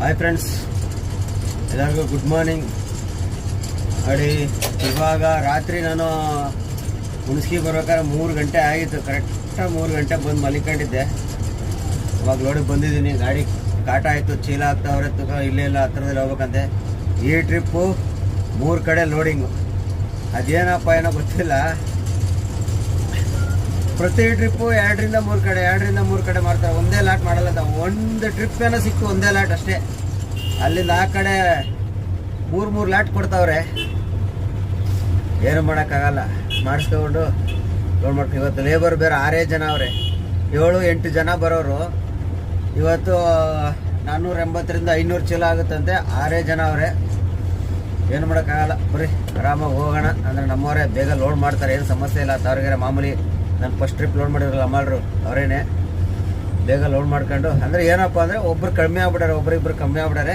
Hi friends ಎಲ್ಲರಿಗೂ good morning ನೋಡಿ, ಇವಾಗ ರಾತ್ರಿ ನಾನು ಹುಣಸ್ಗಿ ಬರ್ಬೇಕಾದ್ರೆ ಮೂರು ಗಂಟೆ ಆಗಿತ್ತು. ಕರೆಕ್ಟಾಗಿ ಮೂರು ಗಂಟೆ ಬಂದು ಮಲಿಕೊಂಡಿದ್ದೆ. ಇವಾಗ ನೋಡಿ ಬಂದಿದ್ದೀನಿ. ಗಾಡಿ ಕಾಟ ಆಯಿತು, ಚೀಲ ಆಗ್ತಾವ್ರೆ ತುಕ ಇಲ್ಲೇ ಇಲ್ಲ, ಹತ್ರದಲ್ಲಿ ಹೋಗ್ಬೇಕಂತೆ. ಈ ಟ್ರಿಪ್ಪು ಮೂರು ಕಡೆ ಲೋಡಿಂಗು ಅದೇನಪ್ಪ ಏನೋ ಗೊತ್ತಿಲ್ಲ. ಪ್ರತಿ ಟ್ರಿಪ್ಪು ಎರಡರಿಂದ ಮೂರು ಕಡೆ, ಎರಡರಿಂದ ಮೂರು ಕಡೆ ಮಾಡ್ತಾರೆ. ಒಂದೇ ಲಾಟ್ ಮಾಡಲ್ಲ ಒಂದು ಟ್ರಿಪ್ ಏನೋ ಸಿಕ್ತು ಒಂದೇ ಲಾಟ್ ಅಷ್ಟೇ. ಅಲ್ಲಿಂದ ಆ ಕಡೆ ಮೂರು ಮೂರು ಲಾಟ್ ಕೊಡ್ತಾವ್ರೆ. ಏನು ಮಾಡೋಕ್ಕಾಗಲ್ಲ. ಮಾಡಿಸ್ಕೊಂಡು ಮಾಡ್ಕೊ ಇವತ್ತು ಲೇಬರ್ ಬೇರೆ ಆರೇ ಜನ ಅವರೇ. ಏಳು, ಎಂಟು ಜನ ಬರೋರು. ಇವತ್ತು ನಾನ್ನೂರ ಎಂಬತ್ತರಿಂದ ಐನೂರು ಚೀಲ ಆಗುತ್ತಂತೆ. ಆರೇ ಜನ ಅವರೇ. ಏನು ಮಾಡೋಕ್ಕಾಗಲ್ಲ. ಬರೀ ಆರಾಮಾಗಿ ಹೋಗೋಣ. ಅಂದರೆ ನಮ್ಮವರೇ ಬೇಗ ಲೋಡ್ ಮಾಡ್ತಾರೆ. ಏನು ಸಮಸ್ಯೆ ಇಲ್ಲ. ತಾವರಿಗೆರೆ ಮಾಮೂಲಿ ನಾನು ಫಸ್ಟ್ ಟ್ರಿಪ್ ಲೋಡ್ ಮಾಡಿದ್ರಲ್ಲ ಅಮಾಲ್ರು ಅವರೇನೆ. ಬೇಗ ಲೋಡ್ ಮಾಡ್ಕೊಂಡು ಅಂದರೆ ಏನಪ್ಪ ಅಂದರೆ ಒಬ್ರು ಕಡಿಮೆ ಆಗ್ಬಿಟ್ಟಾರೆ ಒಬ್ರಿಬ್ರು ಕಮ್ಮಿ ಆಗ್ಬಿಟ್ಟಾರೆ.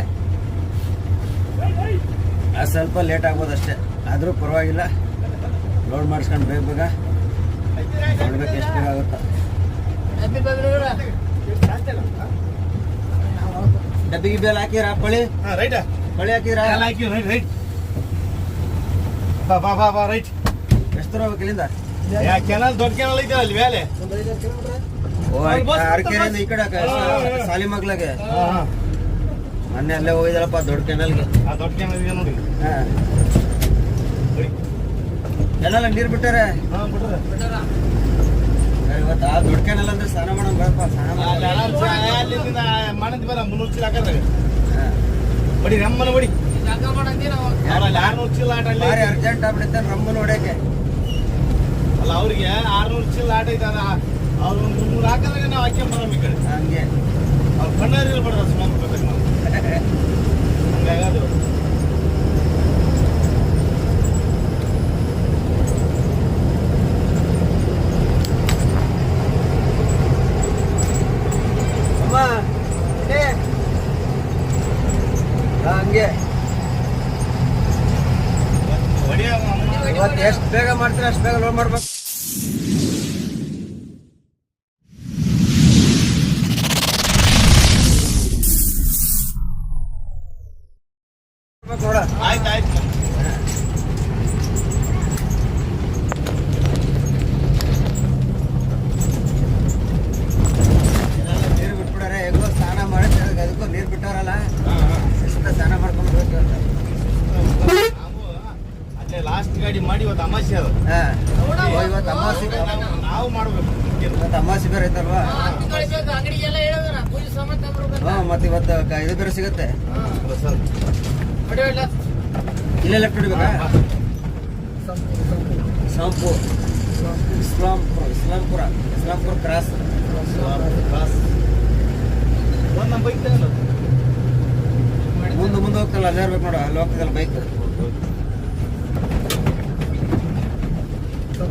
ಅದು ಸ್ವಲ್ಪ ಲೇಟ್ ಆಗ್ಬೋದು ಅಷ್ಟೇ. ಆದರೂ ಪರವಾಗಿಲ್ಲ. ಲೋಡ್ ಮಾಡಿಸ್ಕೊಂಡು ಬೇಗ ಬೇಗ ನೋಡ್ಬೇಕು ಎಷ್ಟು ಬೇಗ ಆಗುತ್ತೋ. ಡಬ್ಬಿಗೆ ಬೇಲ್ ಹಾಕಿರ ಪಳಿ? ರೈಟ್? ಪಳಿ ಹಾಕಿರ ಹಾಕಿ ರೈಟ್ ರೈಟ್. ಬಾ ಬಾ ಬಾ ಬಾ ರೈಟ್. ಎಷ್ಟು ದೂರ ಇಲ್ಲಿಂದ? ಕೆನಲ್ ದೊಡ್ಡ ಕೆನಲ್ ಐತೆ ಅಲ್ಲಿ ಮೇಲೆ. ಓ ಅರಕೆರೆಯಿಂದ ಈ ಕಡೆ ಸಾಲಿ ಮಗ್ಲಾಗೆ. ಮೊನ್ನೆ ಅಲ್ಲೇ ಹೋಗಿದಾರಪ್ಪ ದೊಡ್ಡ ಕೆನಲ್ಗೆ. ಆ ದೊಡ್ಡ ಕೆನಲ್ ಇದೆ ನೋಡಿ. ಹಾ. ಕೆನಲ್ ನೀರು ಬಿಟ್ಟಾರೆ? ಹಾ ಬಿಡ್ರಿ ಇವತ್ತು ಆ ದೊಡ್ಡ ಕೆನಲ್ ಅಂದ್ರೆ ಸ್ನಾನ ಮಾಡೋಣ ಬೇಡಪ್ಪ ಸ್ನಾನ ಮಾಡಂತ ಬರ ಮುನ್ನೂರು ಚೀಲ ಹಾಕಂದ್ರೆ. ಹಾ. ಬಡಿ ರಮ್ಮನ ಬಡಿ. ಯಾರು- ಚೀಲ ಆಟ ಅರ್ಜೆಂಟ್ ಆಗ್ಬಿಡುತ್ತೆ ರಮ್ಮನ ಹೊಡ್ಯಕ್ಕೆ. ಅಲ್ಲ ಅವ್ರಿಗೆ ಆರ್ನೂರು ಚೀಲ ಆಟ ಐತೆ ಅದ ಅವ್ರು ಒಂದು ಮುನ್ನೂರು ಹಾಕಿದ್ರೆ ನಾವು ಹಾಕಿ ಬರಮ್ ಈ ಕಡೆ. ಹಂಗೆ. ಅವ್ರು ಕಣ್ಣಾರಿ ಇರ್ಬಾರ್ದು ಸುಮ್ಮನೆ ಬರ್ಬೇಕು ನಾವು ಹಂಗಾಗದು ಅಮ್ಮ ಏ. ಹಾ, ಹಂಗೆ. ಇವತ್ತು ಎಷ್ಟು ಬೇಗ ಮಾಡ್ತೀರ ಅಷ್ಟು ಬೇಗ ಲೋಡ್ ಮಾಡ್ಬೇಕು? ಇವತ್ತು ಅಮಾಸೆ ಅದು. ಓ, ಇವತ್ತು ಅಮಾವಾಸ್ಯೆ ನಾವು- ಮಾಡ್ಬೇಕು. ಇವತ್ತು ಅಮಾವಾಸ್ಯೆ ಬೇರೆ ಐತಲ್ವಾ? ಹ್ಞೂ ಮತ್ತೆ ಇವತ್ತು ಇದು ಬೇರೆ ಸಿಗುತ್ತೆ. ಇಲ್ಲ. ಲೆಫ್ಟ್ ಹೊಡಿಬೇಕಾ ಸಾಂಪು ಇಸ್ಲಾಂಪುರ ಇಸ್ಲಾಂಪುರ ಇಸ್ಲಾಂಪುರ ಕ್ರಾಸ್. ಕ್ರಾಸ್. ಒಂದು ನಮ್ಮ ಬೈಕ್ ಮುಂದೆ ಮುಂದೆ ಹೋಗ್ತಲ್ಲ ಅಲ್ಲೇ ಇರ್ಬೇಕು ನೋಡು ಅಲ್ಲಿ ಹೋಗ್ತದಲ್ಲ ಬೈಕ್ ಕ್ಯಾನ್ ಮೇಲೆ ಹೋಗ್ತೇವೆ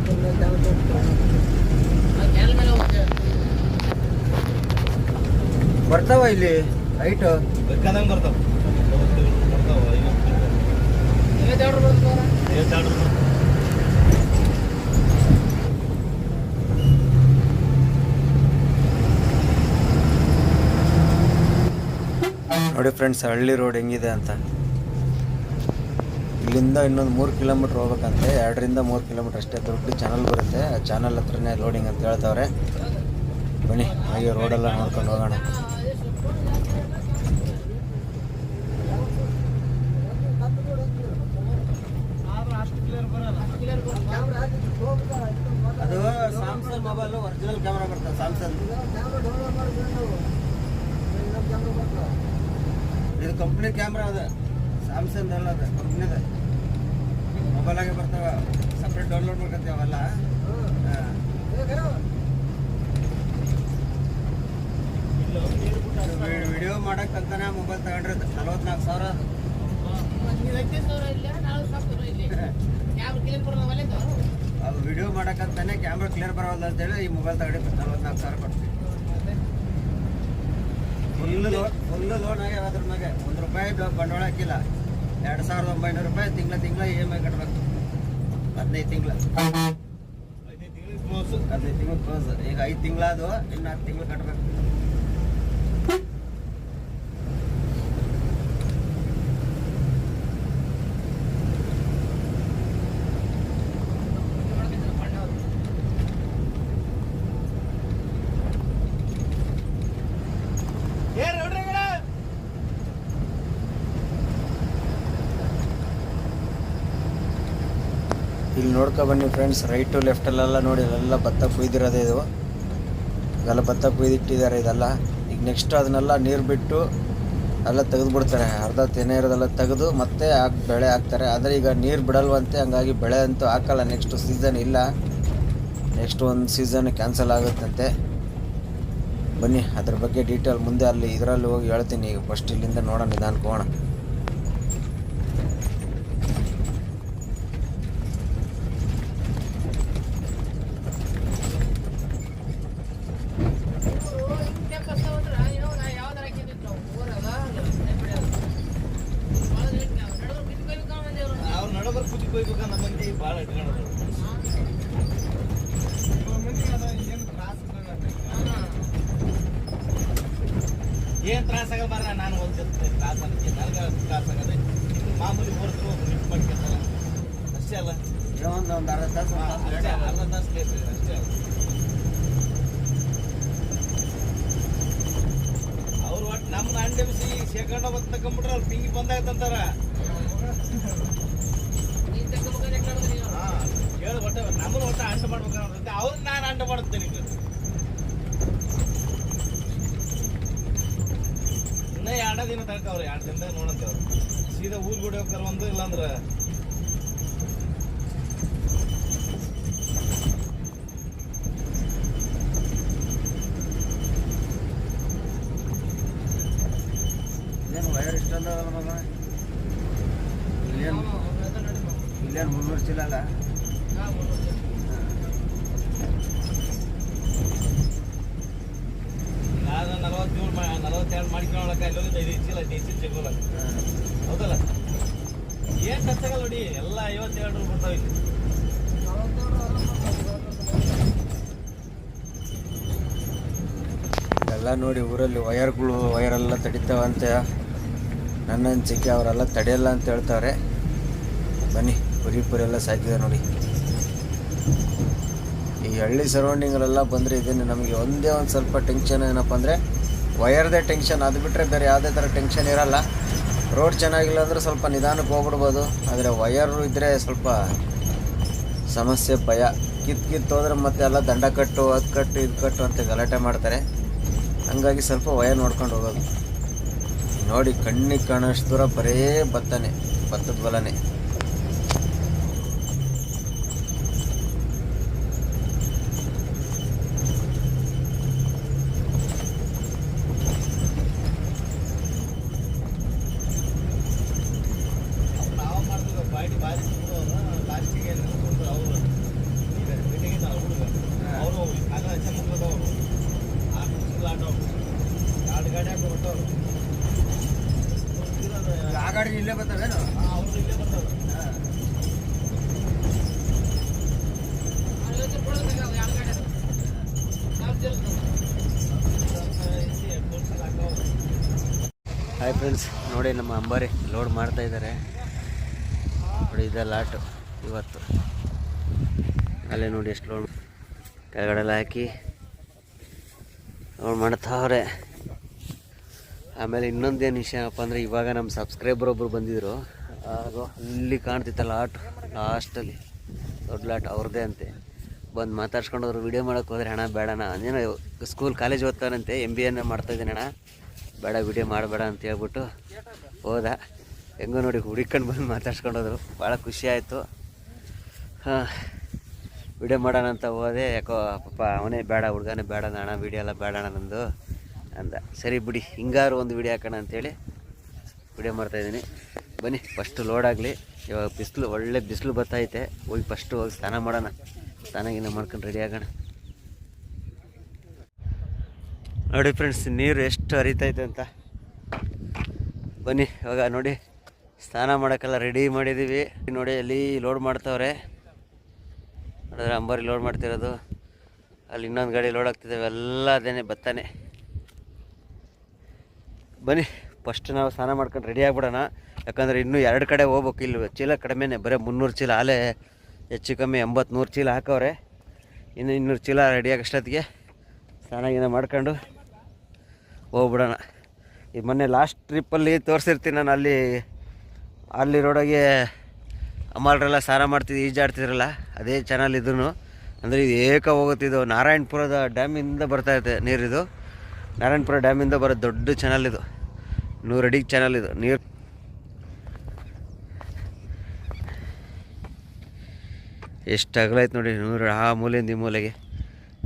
ಬರ್ತಾವ ಇಲ್ಲಿ? ಬೇಕಾದಂಗೆ ಬರ್ತಾವ. ಬರ್ತಾವ ಐವತ್ತೆರಡು ನೋಡಿ ಫ್ರೆಂಡ್ಸ್ ಹಳ್ಳಿ ರೋಡ್ ಹೆಂಗಿದೆ ಅಂತ. ಇಲ್ಲಿಂದ ಇನ್ನೊಂದು ಮೂರು ಕಿಲೋಮೀಟ್ರ್ ಹೋಗ್ಬೇಕಂತೆ ಎರಡರಿಂದ ಮೂರು ಕಿಲೋಮೀಟ್ರ್ ಅಷ್ಟೇ ದೊಡ್ಡ ಚಾನಲ್ ಬರುತ್ತೆ. ಆ ಚಾನಲ್ ಹತ್ರನೇ ಲೋಡಿಂಗ್ ಅಂತ ಹೇಳ್ತವ್ರೆ. ಬನ್ನಿ, ಹಾಗೆ ರೋಡೆಲ್ಲ ನೋಡ್ಕೊಂಡು ಹೋಗೋಣ. ಅದು ಸ್ಯಾಮ್ಸಂಗ್ ಸ್ಯಾಮ್ಸಂಗ್ ಇದು ಕಂಪ್ನಿ ಕ್ಯಾಮ್ರಾ ಅದ. ಸ್ಯಾಮ್ಸಂಗ್ ಅಲ್ಲ ಅದು ಕಂಪ್ನಿದ ಮೊಬೈಲಾಗೆ ಬರ್ತಾವ ಸಪ್ರೇಟ್ ಡೌನ್ಲೋಡ್ ಮಾಡ್ಕೊತೀವಿ ಅವೆಲ್ಲ ವಿಡಿಯೋ ಮಾಡಕ್ಕಂತಾನೆ ಮೊಬೈಲ್ ತಗೊಂಡ್ರೆ ನಲ್ವತ್ನಾಲ್ಕು ಸಾವಿರ ಅದು. ಅದು ವಿಡಿಯೋ ಮಾಡಕ್ಕಂತಾನೆ ಕ್ಯಾಮ್ರಾ ಕ್ಲಿಯರ್ ಬರೋಲ್ಲ ಅಂತೇಳಿ ಈ ಮೊಬೈಲ್ ತಗೊಂಡಿದ್ದು ನಲ್ವತ್ನಾಲ್ಕು ಸಾವಿರ ಕೊಡ್ತೀವಿ. ಫುಲ್ ಲೋನ್ ಫುಲ್ ಲೋನ್ ಆಗ್ಯಾವ ಅದ್ರ ಮ್ಯಾಗೆ ಒಂದು ರೂಪಾಯಿ ಬಂಡವಾಳ ಹಾಕಿಲ್ಲ. ಎರಡು ಸಾವಿರದ ಒಂಬೈನೂರು ರೂಪಾಯಿ ತಿಂಗಳ ತಿಂಗಳ ಇ ಎಂ ಐ ಕಟ್ಬೇಕು. ಹದಿನೈದು ತಿಂಗಳ. ಹದಿನೈದು ತಿಂಗಳು ಕ್ಲೋಸ್ ಹದಿನೈದು ತಿಂಗಳು ಕ್ಲೋಸ್ ಈಗ ಐದು ತಿಂಗಳಾದು ಇನ್ನು ಹತ್ತು ತಿಂಗಳು ಕಟ್ಬೇಕು ಇಲ್ಲಿ ನೋಡ್ಕೊ ಬನ್ನಿ ಫ್ರೆಂಡ್ಸ್ ರೈಟು ಲೆಫ್ಟಲ್ಲೆಲ್ಲ ನೋಡಿ ಅಲ್ಲೆಲ್ಲ ಭತ್ತ ಕುಯ್ದಿರೋದೇ ಇದು. ಅದೆಲ್ಲ ಭತ್ತ ಕುಯ್ದಿಟ್ಟಿದ್ದಾರೆ ಇದೆಲ್ಲ. ಈಗ ನೆಕ್ಸ್ಟ್ ಅದನ್ನೆಲ್ಲ ನೀರು ಬಿಟ್ಟು ಎಲ್ಲ ತೆಗೆದುಬಿಡ್ತಾರೆ. ಅರ್ಧ ತೆನೆ ಇರೋದೆಲ್ಲ ತೆಗೆದು ಮತ್ತೆ ಹಾಕಿ, ಬೆಳೆ ಹಾಕ್ತಾರೆ. ಆದರೆ ಈಗ ನೀರು ಬಿಡಲ್ವಂತೆ, ಹಂಗಾಗಿ ಬೆಳೆ ಅಂತೂ ಹಾಕಲ್ಲ. ನೆಕ್ಸ್ಟ್ ಸೀಸನ್ ಇಲ್ಲ. ನೆಕ್ಸ್ಟ್ ಒಂದು ಸೀಸನ್ ಕ್ಯಾನ್ಸಲ್ ಆಗುತ್ತಂತೆ. ಬನ್ನಿ, ಅದ್ರ ಬಗ್ಗೆ ಡೀಟೇಲ್ ಮುಂದೆ ಅಲ್ಲಿ ಇದರಲ್ಲಿ ಹೋಗಿ ಹೇಳ್ತೀನಿ. ಈಗ ಫಸ್ಟ್ ಇಲ್ಲಿಂದ ನೋಡೋಣ, ನಿಧಾನಕ್ಕೆ ಹೋಗೋಣ ಹಿಂಗೆ ಕಷ್ಟ ಹೋದ್ರ ಏನೋ ನಾ ಯಾವ್ದಾರ ಹಾಕಿದ್ವಿ ನಾವು ಊರಾಗ ನೆನ್ಪಿಡ್ಯಾವ. ಭಾಳ ಲೇಟ್ ನಾವು ನಡೆದ್ರು ಬಿದ್ಕೊಯ್ಬೇಕು ಕಾಣ್ ಬಂದೇವ್ರು. ಅವ್ರು ನಡಬರ್ ಕುದಿ ಹೋಗ್ಬೇಕು ನಮ್ಮ ಮಂದಿ ಭಾಳ ಇಟ್ಕೊಳ್ಳೋದು ಏನ್ ತ್ರಾಸ ಆಗಲ್ಲ ಮಾರ್ರೆ, ನಾನು ಓದ್ತಿರ್ತೀನಿ ತ್ರಾಸ ಅನ್ನಕ್ಕೆ ನನಗೆ ತ್ರಾಸ ಆಗದೆ ಮಾಮೂಲಿ ಓಡಿದ್ರು ಒಬ್ರು ಲಿಫ್ಟ್ ಮಾಡ್ಕೊತಾರೆ ಅಷ್ಟೇ ಅಲ್ಲ ಒಂದು ಒಂದು ಅರ್ಧ ತಾಸು ಅರ್ಧ ತಾಸು ಬೇಕು ಅಷ್ಟೇ ಅಲ್ಲ ಅವ್ರು ಒಟ್ಟು ನಮ್ದು ಅಂಡೆ ಬಿಸಿ ಶೇಖಂಡ ಹೊತ್ತು ತಕೊಂಡ್ಬಿಟ್ರೆ ಅವ್ರು ಪಿಂಗಿ ಬಂದಾಗತ್ತಂತಾರ ಹೇಳು ಒಟ್ಟ ನಮ್ಮನ್ನ ಒಟ್ಟ ಅಂಡ ಮಾಡ್ಬೇಕಂತ ಅವ್ರನ್ನ ನಾನು ಅಂಡ ಮಾಡುತ್ತೇನೆ ಈಗ ಇನ್ನ ಎರಡ ದಿನ ಅವ್ರು ಎರಡು ದಿನದಾಗ ನೋಡಂತೇವ್ರು ಸೀದಾ ಊರ್ ಗುಡಿ ಹೋಗ್ತಾರ ಒಂದು ಇಲ್ಲಾಂದ್ರ ಇಲ್ಲೇನು ವೈರ್ ಇಷ್ಟಲ್ಲ ಮಗ ಇಲ್ಲೇನು ಅವ್ನು ಎದ್ದು ನಡ್ಕೊಂಡು. ಇಲ್ಲೇನು ಮುನ್ನೂರು ಚೀಲ ಅಲ್ಲ ಹಾ, ಮುನ್ನೂರು ಜನ. ನಾನು ನಲವತ್ತೇಳು ನಲವತ್ತೆರಡು ನೋಡಿ, ಎಲ್ಲ ರೂಪಾಯಿ ನೋಡಿ ಊರಲ್ಲಿ ವಯರ್ಗಳು ವಯರೆಲ್ಲ ತಡಿತಾವಂತೆ ನನ್ನ ಅನ್ಸಿಕೆ, ಅವರೆಲ್ಲ ತಡೆಯಲ್ಲ ಅಂತ ಹೇಳ್ತಾರೆ. ಬನ್ನಿ ಪುರಿ ಪುರಿ ಎಲ್ಲ ಸಾಕಿದೆ ನೋಡಿ. ಈ ಹಳ್ಳಿ ಸರೌಂಡಿಂಗಲ್ಲೆಲ್ಲ ಬಂದರೆ ಇದನ್ನು ನಮಗೆ ಒಂದೇ ಒಂದು ಸ್ವಲ್ಪ ಟೆನ್ಷನ್ ಏನಪ್ಪ ಅಂದರೆ ವಯರ್ದೇ ಟೆನ್ಷನ್, ಅದು ಬಿಟ್ಟರೆ ಬೇರೆ ಯಾವುದೇ ಥರ ಟೆನ್ಷನ್ ಇರಲ್ಲ. ರೋಡ್ ಚೆನ್ನಾಗಿಲ್ಲ ಅಂದರೆ ಸ್ವಲ್ಪ ನಿಧಾನಕ್ಕೆ ಹೋಗ್ಬಿಡ್ಬೋದು. ಆದರೆ ವಯರು ಇದ್ದರೆ ಸ್ವಲ್ಪ ಸಮಸ್ಯೆ, ಭಯ. ಕಿತ್ ಕಿತ್ತು ಹೋದ್ರೆ ಮತ್ತೆ ಎಲ್ಲ ದಂಡ ಕಟ್ಟು, ಅದು ಕಟ್ಟು, ಇದು ಕಟ್ಟು ಅಂತ ಗಲಾಟೆ ಮಾಡ್ತಾರೆ. ಹಂಗಾಗಿ ಸ್ವಲ್ಪ ವಯರ್ ನೋಡ್ಕೊಂಡು ಹೋಗೋದು. ನೋಡಿ, ಕಣ್ಣಿಗೆ ಕಾಣೋಷ್ಟು ದೂರ ಬರೇ ಭತ್ತನೇ ಭತ್ತದ ಹೊಲನೇ ಅಂಬಾರಿ ಲೋಡ್ ಮಾಡ್ತಾ ಇದ್ದಾರೆ ನೋಡಿ, ಇದೆ ಲಾಟು ಇವತ್ತು. ಅಲ್ಲೇ ನೋಡಿ ಎಷ್ಟು ಲೋಡ್ ಕೆಳಗಡೆಲ್ಲ ಹಾಕಿ ಲೋಡ್ ಮಾಡ್ತಾವ್ರೆ. ಆಮೇಲೆ ಇನ್ನೊಂದೇನು ವಿಷಯ ಏನಪ್ಪ ಅಂದರೆ, ಇವಾಗ ನಮ್ಮ ಸಬ್ಸ್ಕ್ರೈಬರ್ ಒಬ್ಬರು ಬಂದಿದ್ದರು ಅದು ಅಲ್ಲಿ ಕಾಣ್ತಿತ್ತಲ್ಲ ಲಾಟ್ ಲಾಸ್ಟಲ್ಲಿ ದೊಡ್ಡ ಲಾಟ್ ಅವ್ರದ್ದೇ ಅಂತೆ. ಬಂದು ಮಾತಾಡ್ಸ್ಕೊಂಡವ್ರು ವಿಡಿಯೋ ಮಾಡೋಕ್ಕೆ ಹೋದ್ರೆ ಹಣ ಬೇಡಣ ಏನೋ ಸ್ಕೂಲ್ ಕಾಲೇಜ್ ಓದ್ತಾನಂತೆ ಎಂ ಬಿ ಎನ್ನ ಮಾಡ್ತಾಯಿದ್ದೀನಿ ಅಣ್ಣ. ಬೇಡ, ವಿಡಿಯೋ ಮಾಡಬೇಡ ಅಂತ ಹೇಳ್ಬಿಟ್ಟು ಹೋದ. ಹೆಂಗೋ ನೋಡಿ ಹುಡುಕೊಂಡು ಬಂದು ಮಾತಾಡ್ಸ್ಕೊಂಡೋದ್ರು. ಭಾಳ ಖುಷಿ ಆಯಿತು. ಹಾಂ, ವಿಡಿಯೋ ಮಾಡೋಣ ಅಂತ ಹೋದೆ. ಯಾಕೋ ಪಾಪ ಅವನೇ ಬೇಡ, ಹುಡುಗನೇ ಬೇಡ ಅಣ್ಣ ವಿಡಿಯೋ ಎಲ್ಲ ಅಣ್ಣ ನಂದು ಅಂದ. ಸರಿ ಬಿಡಿ, ಹಿಂಗಾರು ಒಂದು ವಿಡಿಯೋ ಹಾಕೋಣ ಅಂತೇಳಿ ವಿಡಿಯೋ ಮಾಡ್ತಾಯಿದ್ದೀನಿ ಬನ್ನಿ ಫಸ್ಟು ಲೋಡ್ ಆಗಲಿ. ಇವಾಗ ಬಿಸಿಲು, ಒಳ್ಳೆ ಬಿಸಿಲು ಬರ್ತೈತೆ ಹೋಗಿ ಫಸ್ಟು ಹೋಗಿ ಸ್ನಾನ ಮಾಡೋಣ. ಸ್ನಾನ ಗಿನ ಮಾಡ್ಕೊಂಡು ರೆಡಿ ಆಗೋಣ. ನೋಡಿ ಫ್ರೆಂಡ್ಸ್, ನೀರು ಎಷ್ಟು ಹರಿತೈತೆ ಅಂತ. ಬನ್ನಿ, ಇವಾಗ ನೋಡಿ, ಸ್ನಾನ ಮಾಡೋಕ್ಕೆಲ್ಲ ರೆಡಿ ಮಾಡಿದ್ದೀವಿ ನೋಡಿ, ಅಲ್ಲಿ ಲೋಡ್ ಮಾಡ್ತಾವ್ರೆ. ನೋಡಿದ್ರೆ ಅಂಬಾರಿ ಲೋಡ್ ಮಾಡ್ತಿರೋದು. ಅಲ್ಲಿ ಇನ್ನೊಂದು ಗಾಡಿ ಲೋಡ್ ಆಗ್ತಿದೆ ಎಲ್ಲ ಅದೇನೆ ಭತ್ತನೇ ಬನ್ನಿ ಫಸ್ಟ್ ನಾವು ಸ್ನಾನ ಮಾಡ್ಕೊಂಡು ರೆಡಿ ಆಗಿಬಿಡೋಣ. ಯಾಕಂದರೆ ಇನ್ನೂ ಎರಡು ಕಡೆ ಹೋಗ್ಬೇಕು. ಇಲ್ಲಿ ಚೀಲ ಕಡಿಮೆನೆ, ಬರೀ ಮುನ್ನೂರು ಚೀಲ, ಆಲೇ ಹೆಚ್ಚು ಕಮ್ಮಿ ಎಂಬತ್ತು ಚೀಲ ಹಾಕವ್ರೆ. ಇನ್ನು ಇನ್ನೂರು ಚೀಲ ರೆಡಿ ಆಗೋಷ್ಟೊತ್ತಿಗೆ ಸ್ನಾನ ಗೀನ ಮಾಡ್ಕೊಂಡು ಹೋಗ್ಬಿಡೋಣ. ಈ ಮೊನ್ನೆ ಲಾಸ್ಟ್ ಟ್ರಿಪ್ಪಲ್ಲಿ ತೋರಿಸಿರ್ತೀನಿ ನಾನು ಅಲ್ಲಿ ಅಲ್ಲಿ ರೋಡಾಗೆ ಅಮ್ಮಲ್ರೆಲ್ಲ ಸಾರ ಮಾಡ್ತಿದ್ದು ಈಜಾಡ್ತಿದ್ರಲ್ಲ, ಅದೇ ಚಾನಲ್ ಇದೂ ಅಂದರೆ ಇದು ಏಕ ಹೋಗುತ್ತಿದ್ದು ನಾರಾಯಣಪುರದ ಡ್ಯಾಮಿಂದ ಬರ್ತಾ ಇದೆ ನೀರಿದು ನಾರಾಯಣಪುರ ಡ್ಯಾಮಿಂದ ಬರೋ ದೊಡ್ಡ ಚಾನಲ್ ಇದು. ನೂರು ಅಡಿಗೆ ಚಾನಲ್ ಇದು, ನೀರು. ಎಷ್ಟು ಅಗಲೈತೆ ನೋಡಿ ನೂರು, ಆ ಮೂಲೆಯಿಂದ ಈ ಮೂಲೆಗೆ.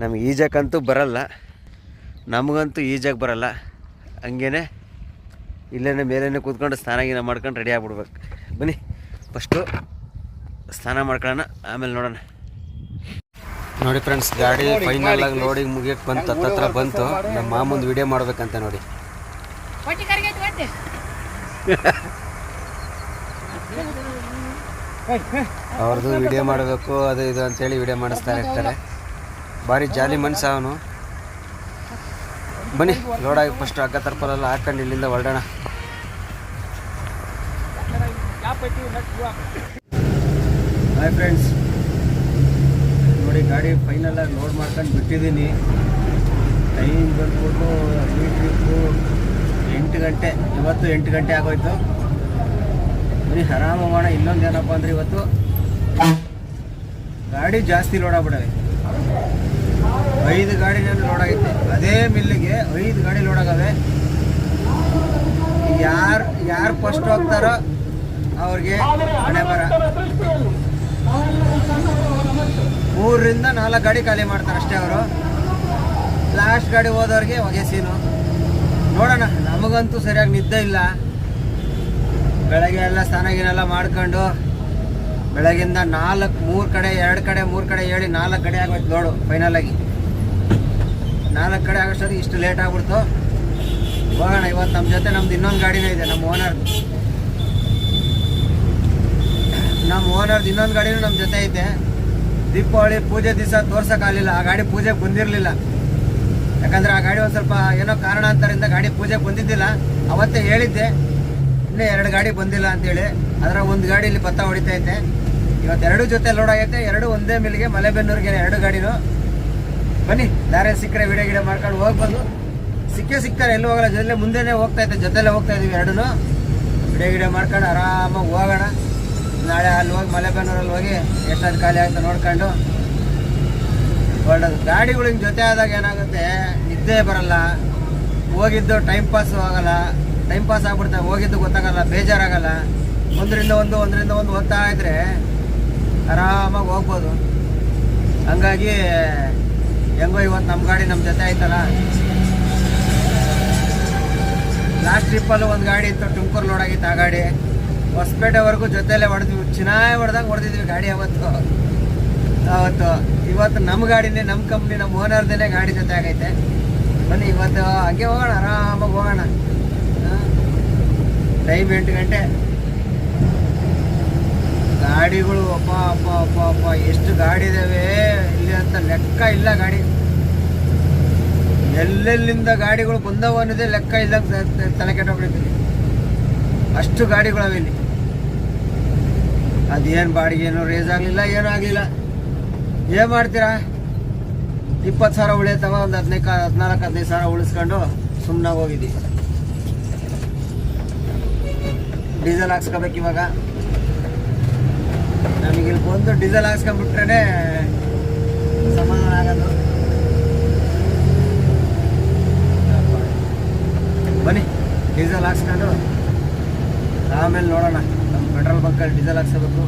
ನಮ್ಗೆ ಈಜಕ್ಕಂತೂ ಬರಲ್ಲ. ನಮಗಂತೂ ಈಜಾಗಿ ಬರಲ್ಲ. ಹಂಗೇನೆ ಇಲ್ಲೇ ಮೇಲೇ ಕೂತ್ಕೊಂಡು ಸ್ನಾನ ಗೀನ ಮಾಡ್ಕೊಂಡು ರೆಡಿ ಆಗಿಬಿಡ್ಬೇಕು. ಬನ್ನಿ ಫಸ್ಟು ಸ್ನಾನ ಮಾಡ್ಕೊಳ್ಳೋಣ, ಆಮೇಲೆ ನೋಡೋಣ. ನೋಡಿ ಫ್ರೆಂಡ್ಸ್ ಗಾಡಿ ಫೈನಲ್ ಆಗಿ ನೋಡಿ ಮುಗಿಯಕ್ಕೆ ಬಂತು, ಹತ್ತತ್ರ ಬಂತು. ನಮ್ಮ ಮಾಮುಂದು ವಿಡಿಯೋ ಮಾಡ್ಬೇಕಂತ ನೋಡಿ. ಅವ್ರದ್ದು ವಿಡಿಯೋ ಮಾಡಬೇಕು, ಅದು ಇದು ಅಂತೇಳಿ ವಿಡಿಯೋ ಮಾಡಿಸ್ತಾ ಇರ್ತಾರೆ. ಭಾರಿ ಜಾಲಿ ಮನ್ಸು ಅವನು. ಬನ್ನಿ ಲೋಡಾಗಿ ಫಸ್ಟ್ ಹಗ್ಗ ತರ್ಪಲೆಲ್ಲ ಹಾಕೊಂಡು ಇಲ್ಲಿಂದ ಹೊರಡೋಣ. ಹಾಯ್ ಫ್ರೆಂಡ್ಸ್ ನೋಡಿ, ಗಾಡಿ ಫೈನಲ್ ಆಗಿ ಲೋಡ್ ಮಾಡ್ಕೊಂಡು ಬಿಟ್ಟಿದ್ದೀನಿ. ಟೈಮ್ ಬಂದ್ಬಿಟ್ಟು ಈ ಟ್ರಿಪ್ಪು ಎಂಟು ಗಂಟೆ, ಇವತ್ತು ಎಂಟು ಗಂಟೆ ಆಗೋಯ್ತು. ಬರೀ ಆರಾಮ ಮಾಡೋಣ ಇನ್ನೊಂದು ಏನಪ್ಪ ಅಂದ್ರೆ ಇವತ್ತು ಗಾಡಿ ಜಾಸ್ತಿ ಲೋಡ್ ಆಗ್ಬಿಡವೆ ಐದು ಗಾಡಿ ಲೋಡ್ ಆಗೈತೆ. ಅದೇ ಮಿಲ್ಲಿಗೆ ಐದು ಗಾಡಿ ಲೋಡ್ ಆಗವೆ. ಯಾರು ಯಾರು ಫಸ್ಟ್ ಹೋಗ್ತಾರೋ ಅವ್ರಿಗೆ ಹಣೆ ಬರ. ಮೂರರಿಂದ ನಾಲ್ಕು ಗಾಡಿ ಖಾಲಿ ಮಾಡ್ತಾರೆ ಅಷ್ಟೇ ಅವರು. ಲಾಸ್ಟ್ ಗಾಡಿ ಹೋದವ್ರಿಗೆ ಹೊಗೆ ಸೀನು. ನೋಡೋಣ, ನಮಗಂತೂ ಸರಿಯಾಗಿ ನಿದ್ದೆ ಇಲ್ಲ. ಬೆಳಗ್ಗೆ ಎಲ್ಲ ಸ್ನಾನ ಗೀನೆಲ್ಲ ಮಾಡ್ಕೊಂಡು ಬೆಳಗಿಂದ ನಾಲ್ಕು, ಮೂರು ಕಡೆ, ಎರಡು ಕಡೆ, ಮೂರು ಕಡೆ ಹೇಳಿ ನಾಲ್ಕು ಕಡೆ ಆಗೋಯ್ತು ನೋಡು ಫೈನಲಾಗಿ ನಾಲ್ಕು ಕಡೆ ಆಗೋಷ್ಟೊತ್ತಿಗೆ ಇಷ್ಟು ಲೇಟ್ ಆಗ್ಬಿಡ್ತು. ಹೋಗೋಣ, ಇವತ್ತು ನಮ್ಮ ಜೊತೆ ನಮ್ದು ಇನ್ನೊಂದು ಗಾಡಿನೇ ಇದೆ ನಮ್ಮ ಓನರ್ ನಮ್ಮ ಓನರ್ದು ಇನ್ನೊಂದು ಗಾಡಿನೂ ನಮ್ಮ ಜೊತೆ ಐತೆ ದೀಪಾವಳಿ ಪೂಜೆ ದಿವಸ ತೋರ್ಸೋಕ್ಕಾಗಲಿಲ್ಲ ಆ ಗಾಡಿ ಪೂಜೆಗೆ ಬಂದಿರಲಿಲ್ಲ. ಯಾಕಂದರೆ ಆ ಗಾಡಿ ಒಂದು ಸ್ವಲ್ಪ ಏನೋ ಕಾರಣಾಂತರದಿಂದ ಗಾಡಿ ಪೂಜೆಗೆ ಬಂದಿದ್ದಿಲ್ಲ. ಅವತ್ತೇ ಹೇಳಿದ್ದೆ, ಇನ್ನೂ ಎರಡು ಗಾಡಿ ಬಂದಿಲ್ಲ ಅಂತೇಳಿ. ಅದರ ಒಂದು ಗಾಡಿ ಇಲ್ಲಿ ಭತ್ತ ಹೊಡಿತೈತೆ ಇವತ್ತು ಎರಡು ಜೊತೆ ಲೋಡ್ ಆಗೈತೆ, ಎರಡು ಒಂದೇ ಮಿಲ್ಗೆ ಮಲೆಬೆನ್ನೂರಿಗೆ ಎರಡು ಗಾಡಿನೂ. ಬನ್ನಿ, ದಾರೆ ಸಿಕ್ಕರೆ ವಿಡಿಯೋ ಗಿಡ ಮಾಡ್ಕೊಂಡು ಹೋಗ್ಬೋದು ಸಿಕ್ಕೇ ಸಿಗ್ತಾರೆ, ಎಲ್ಲೂ ಹೋಗಲ್ಲ ಜೊತೆ ಮುಂದೆನೇ ಹೋಗ್ತಾ ಇದ್ದೆ, ಜೊತೆಲೆ ಹೋಗ್ತಾ ಇದೀವಿ ಎರಡೂ ವಿಡಿಯೋ ಗಿಡ ಮಾಡ್ಕೊಂಡು ಆರಾಮಾಗಿ ಹೋಗೋಣ. ನಾಳೆ ಅಲ್ಲಿ ಹೋಗಿ ಮಲೆಬೆನ್ನೂರಲ್ಲಿ ಹೋಗಿ, ಎಷ್ಟಾದ ಖಾಲಿ ಆಗ್ತಾ ನೋಡ್ಕೊಂಡು. ಒಳ್ಳೆದು. ಗಾಡಿಗಳು ಹಿಂಗೆ ಜೊತೆ ಆದಾಗ ಏನಾಗುತ್ತೆ, ನಿದ್ದೆ ಬರಲ್ಲ. ಹೋಗಿದ್ದು ಟೈಮ್ ಪಾಸ್ ಆಗಲ್ಲ. ಟೈಮ್ ಪಾಸ್ ಆಗ್ಬಿಡ್ತಾ ಹೋಗಿದ್ದು ಗೊತ್ತಾಗಲ್ಲ, ಬೇಜಾರಾಗಲ್ಲ. ಒಂದರಿಂದ ಒಂದು ಒಂದರಿಂದ ಒಂದು ಹೋಗ್ತಾ ಇದ್ರೆ ಆರಾಮಾಗಿ ಹೋಗ್ಬೋದು. ಹಂಗಾಗಿ ಹೆಂಗೋ ಇವತ್ತು ನಮ್ಮ ಗಾಡಿ ನಮ್ಮ ಜೊತೆ ಆಯ್ತಲ್ಲ? ಲಾಸ್ಟ್ ಟ್ರಿಪ್ಪಲ್ಲೂ ಒಂದು ಗಾಡಿ ಇತ್ತು, ತುಮಕೂರು ಲೋಡ್ ಆಗಿತ್ತು ಆ ಗಾಡಿ. ಹೊಸಪೇಟೆವರೆಗೂ ಜೊತೆಲೇ ಹೊಡೆದ್ವಿ. ಚೆನ್ನಾಗಿ ಹೊಡೆದಾಗ ಹೊಡೆದಿದ್ವಿ ಗಾಡಿ ಅವತ್ತು ಅವತ್ತು ಇವತ್ತು ನಮ್ಮ ಗಾಡಿನೇ ನಮ್ಮ ಕಂಪ್ನಿ ನಮ್ಮ ಓನರ್ದೇ ಗಾಡಿ ಜೊತೆ ಆಗೈತೆ. ಬನ್ನಿ, ಇವತ್ತು ಹಾಗೆ ಹೋಗೋಣ, ಆರಾಮಾಗಿ ಹೋಗೋಣ. ಟೈಮ್ ಎಂಟು ಗಂಟೆ. ಗಾಡಿಗಳು ಅಪ್ಪ ಅಪ್ಪ ಅಪ್ಪ ಅಪ್ಪ, ಎಷ್ಟು ಗಾಡಿ ಇದಾವೆ ಇಲ್ಲಿ ಅಂತ ಲೆಕ್ಕ ಇಲ್ಲ ಗಾಡಿ. ಎಲ್ಲೆಲ್ಲಿಂದ ಗಾಡಿಗಳು ಬಂದವು ಅನ್ನೋದೇ ಲೆಕ್ಕ ಇಲ್ಲ ತಲೆ ಕೆಟ್ಟೋಗ್ಬಿಡ್ತೀವಿ ಅಷ್ಟು ಗಾಡಿಗಳವೆ ಇಲ್ಲಿ. ಅದೇನು ಬಾಡಿಗೆ ಏನೋ ರೇಸ್ ಆಗಲಿಲ್ಲ, ಏನೂ ಆಗಲಿಲ್ಲ. ಏನು ಮಾಡ್ತೀರಾ? ಇಪ್ಪತ್ತು ಸಾವಿರ ಉಳಿಯತ್ತವ ಒಂದು ಹದಿನೈದು ಹದಿನಾಲ್ಕು, ಹದಿನೈದು ಸಾವಿರ ಉಳಿಸ್ಕೊಂಡು ಸುಮ್ಮನೆ ಹೋಗಿದ್ದೀವಿ. ಡೀಸೆಲ್ ಹಾಕ್ಸ್ಕೋಬೇಕು ಇವಾಗ. ನಮಗೆ ಇಲ್ಲಿ ಬಂದು ಡೀಸೆಲ್ ಹಾಕ್ಸ್ಕೊಂಡ್ಬಿಟ್ರೆ ಸಮಾಧಾನ ಆಗೋದು. ಬನ್ನಿ, ಡೀಸೆಲ್ ಹಾಕ್ಸ್ಕೊಂಡು ಆಮೇಲೆ ನೋಡೋಣ. ನಮ್ಮ ಪೆಟ್ರೋಲ್ ಬಂಕಲ್ಲಿ ಡೀಸೆಲ್ ಹಾಕ್ಸ್ಕೋಬೇಕು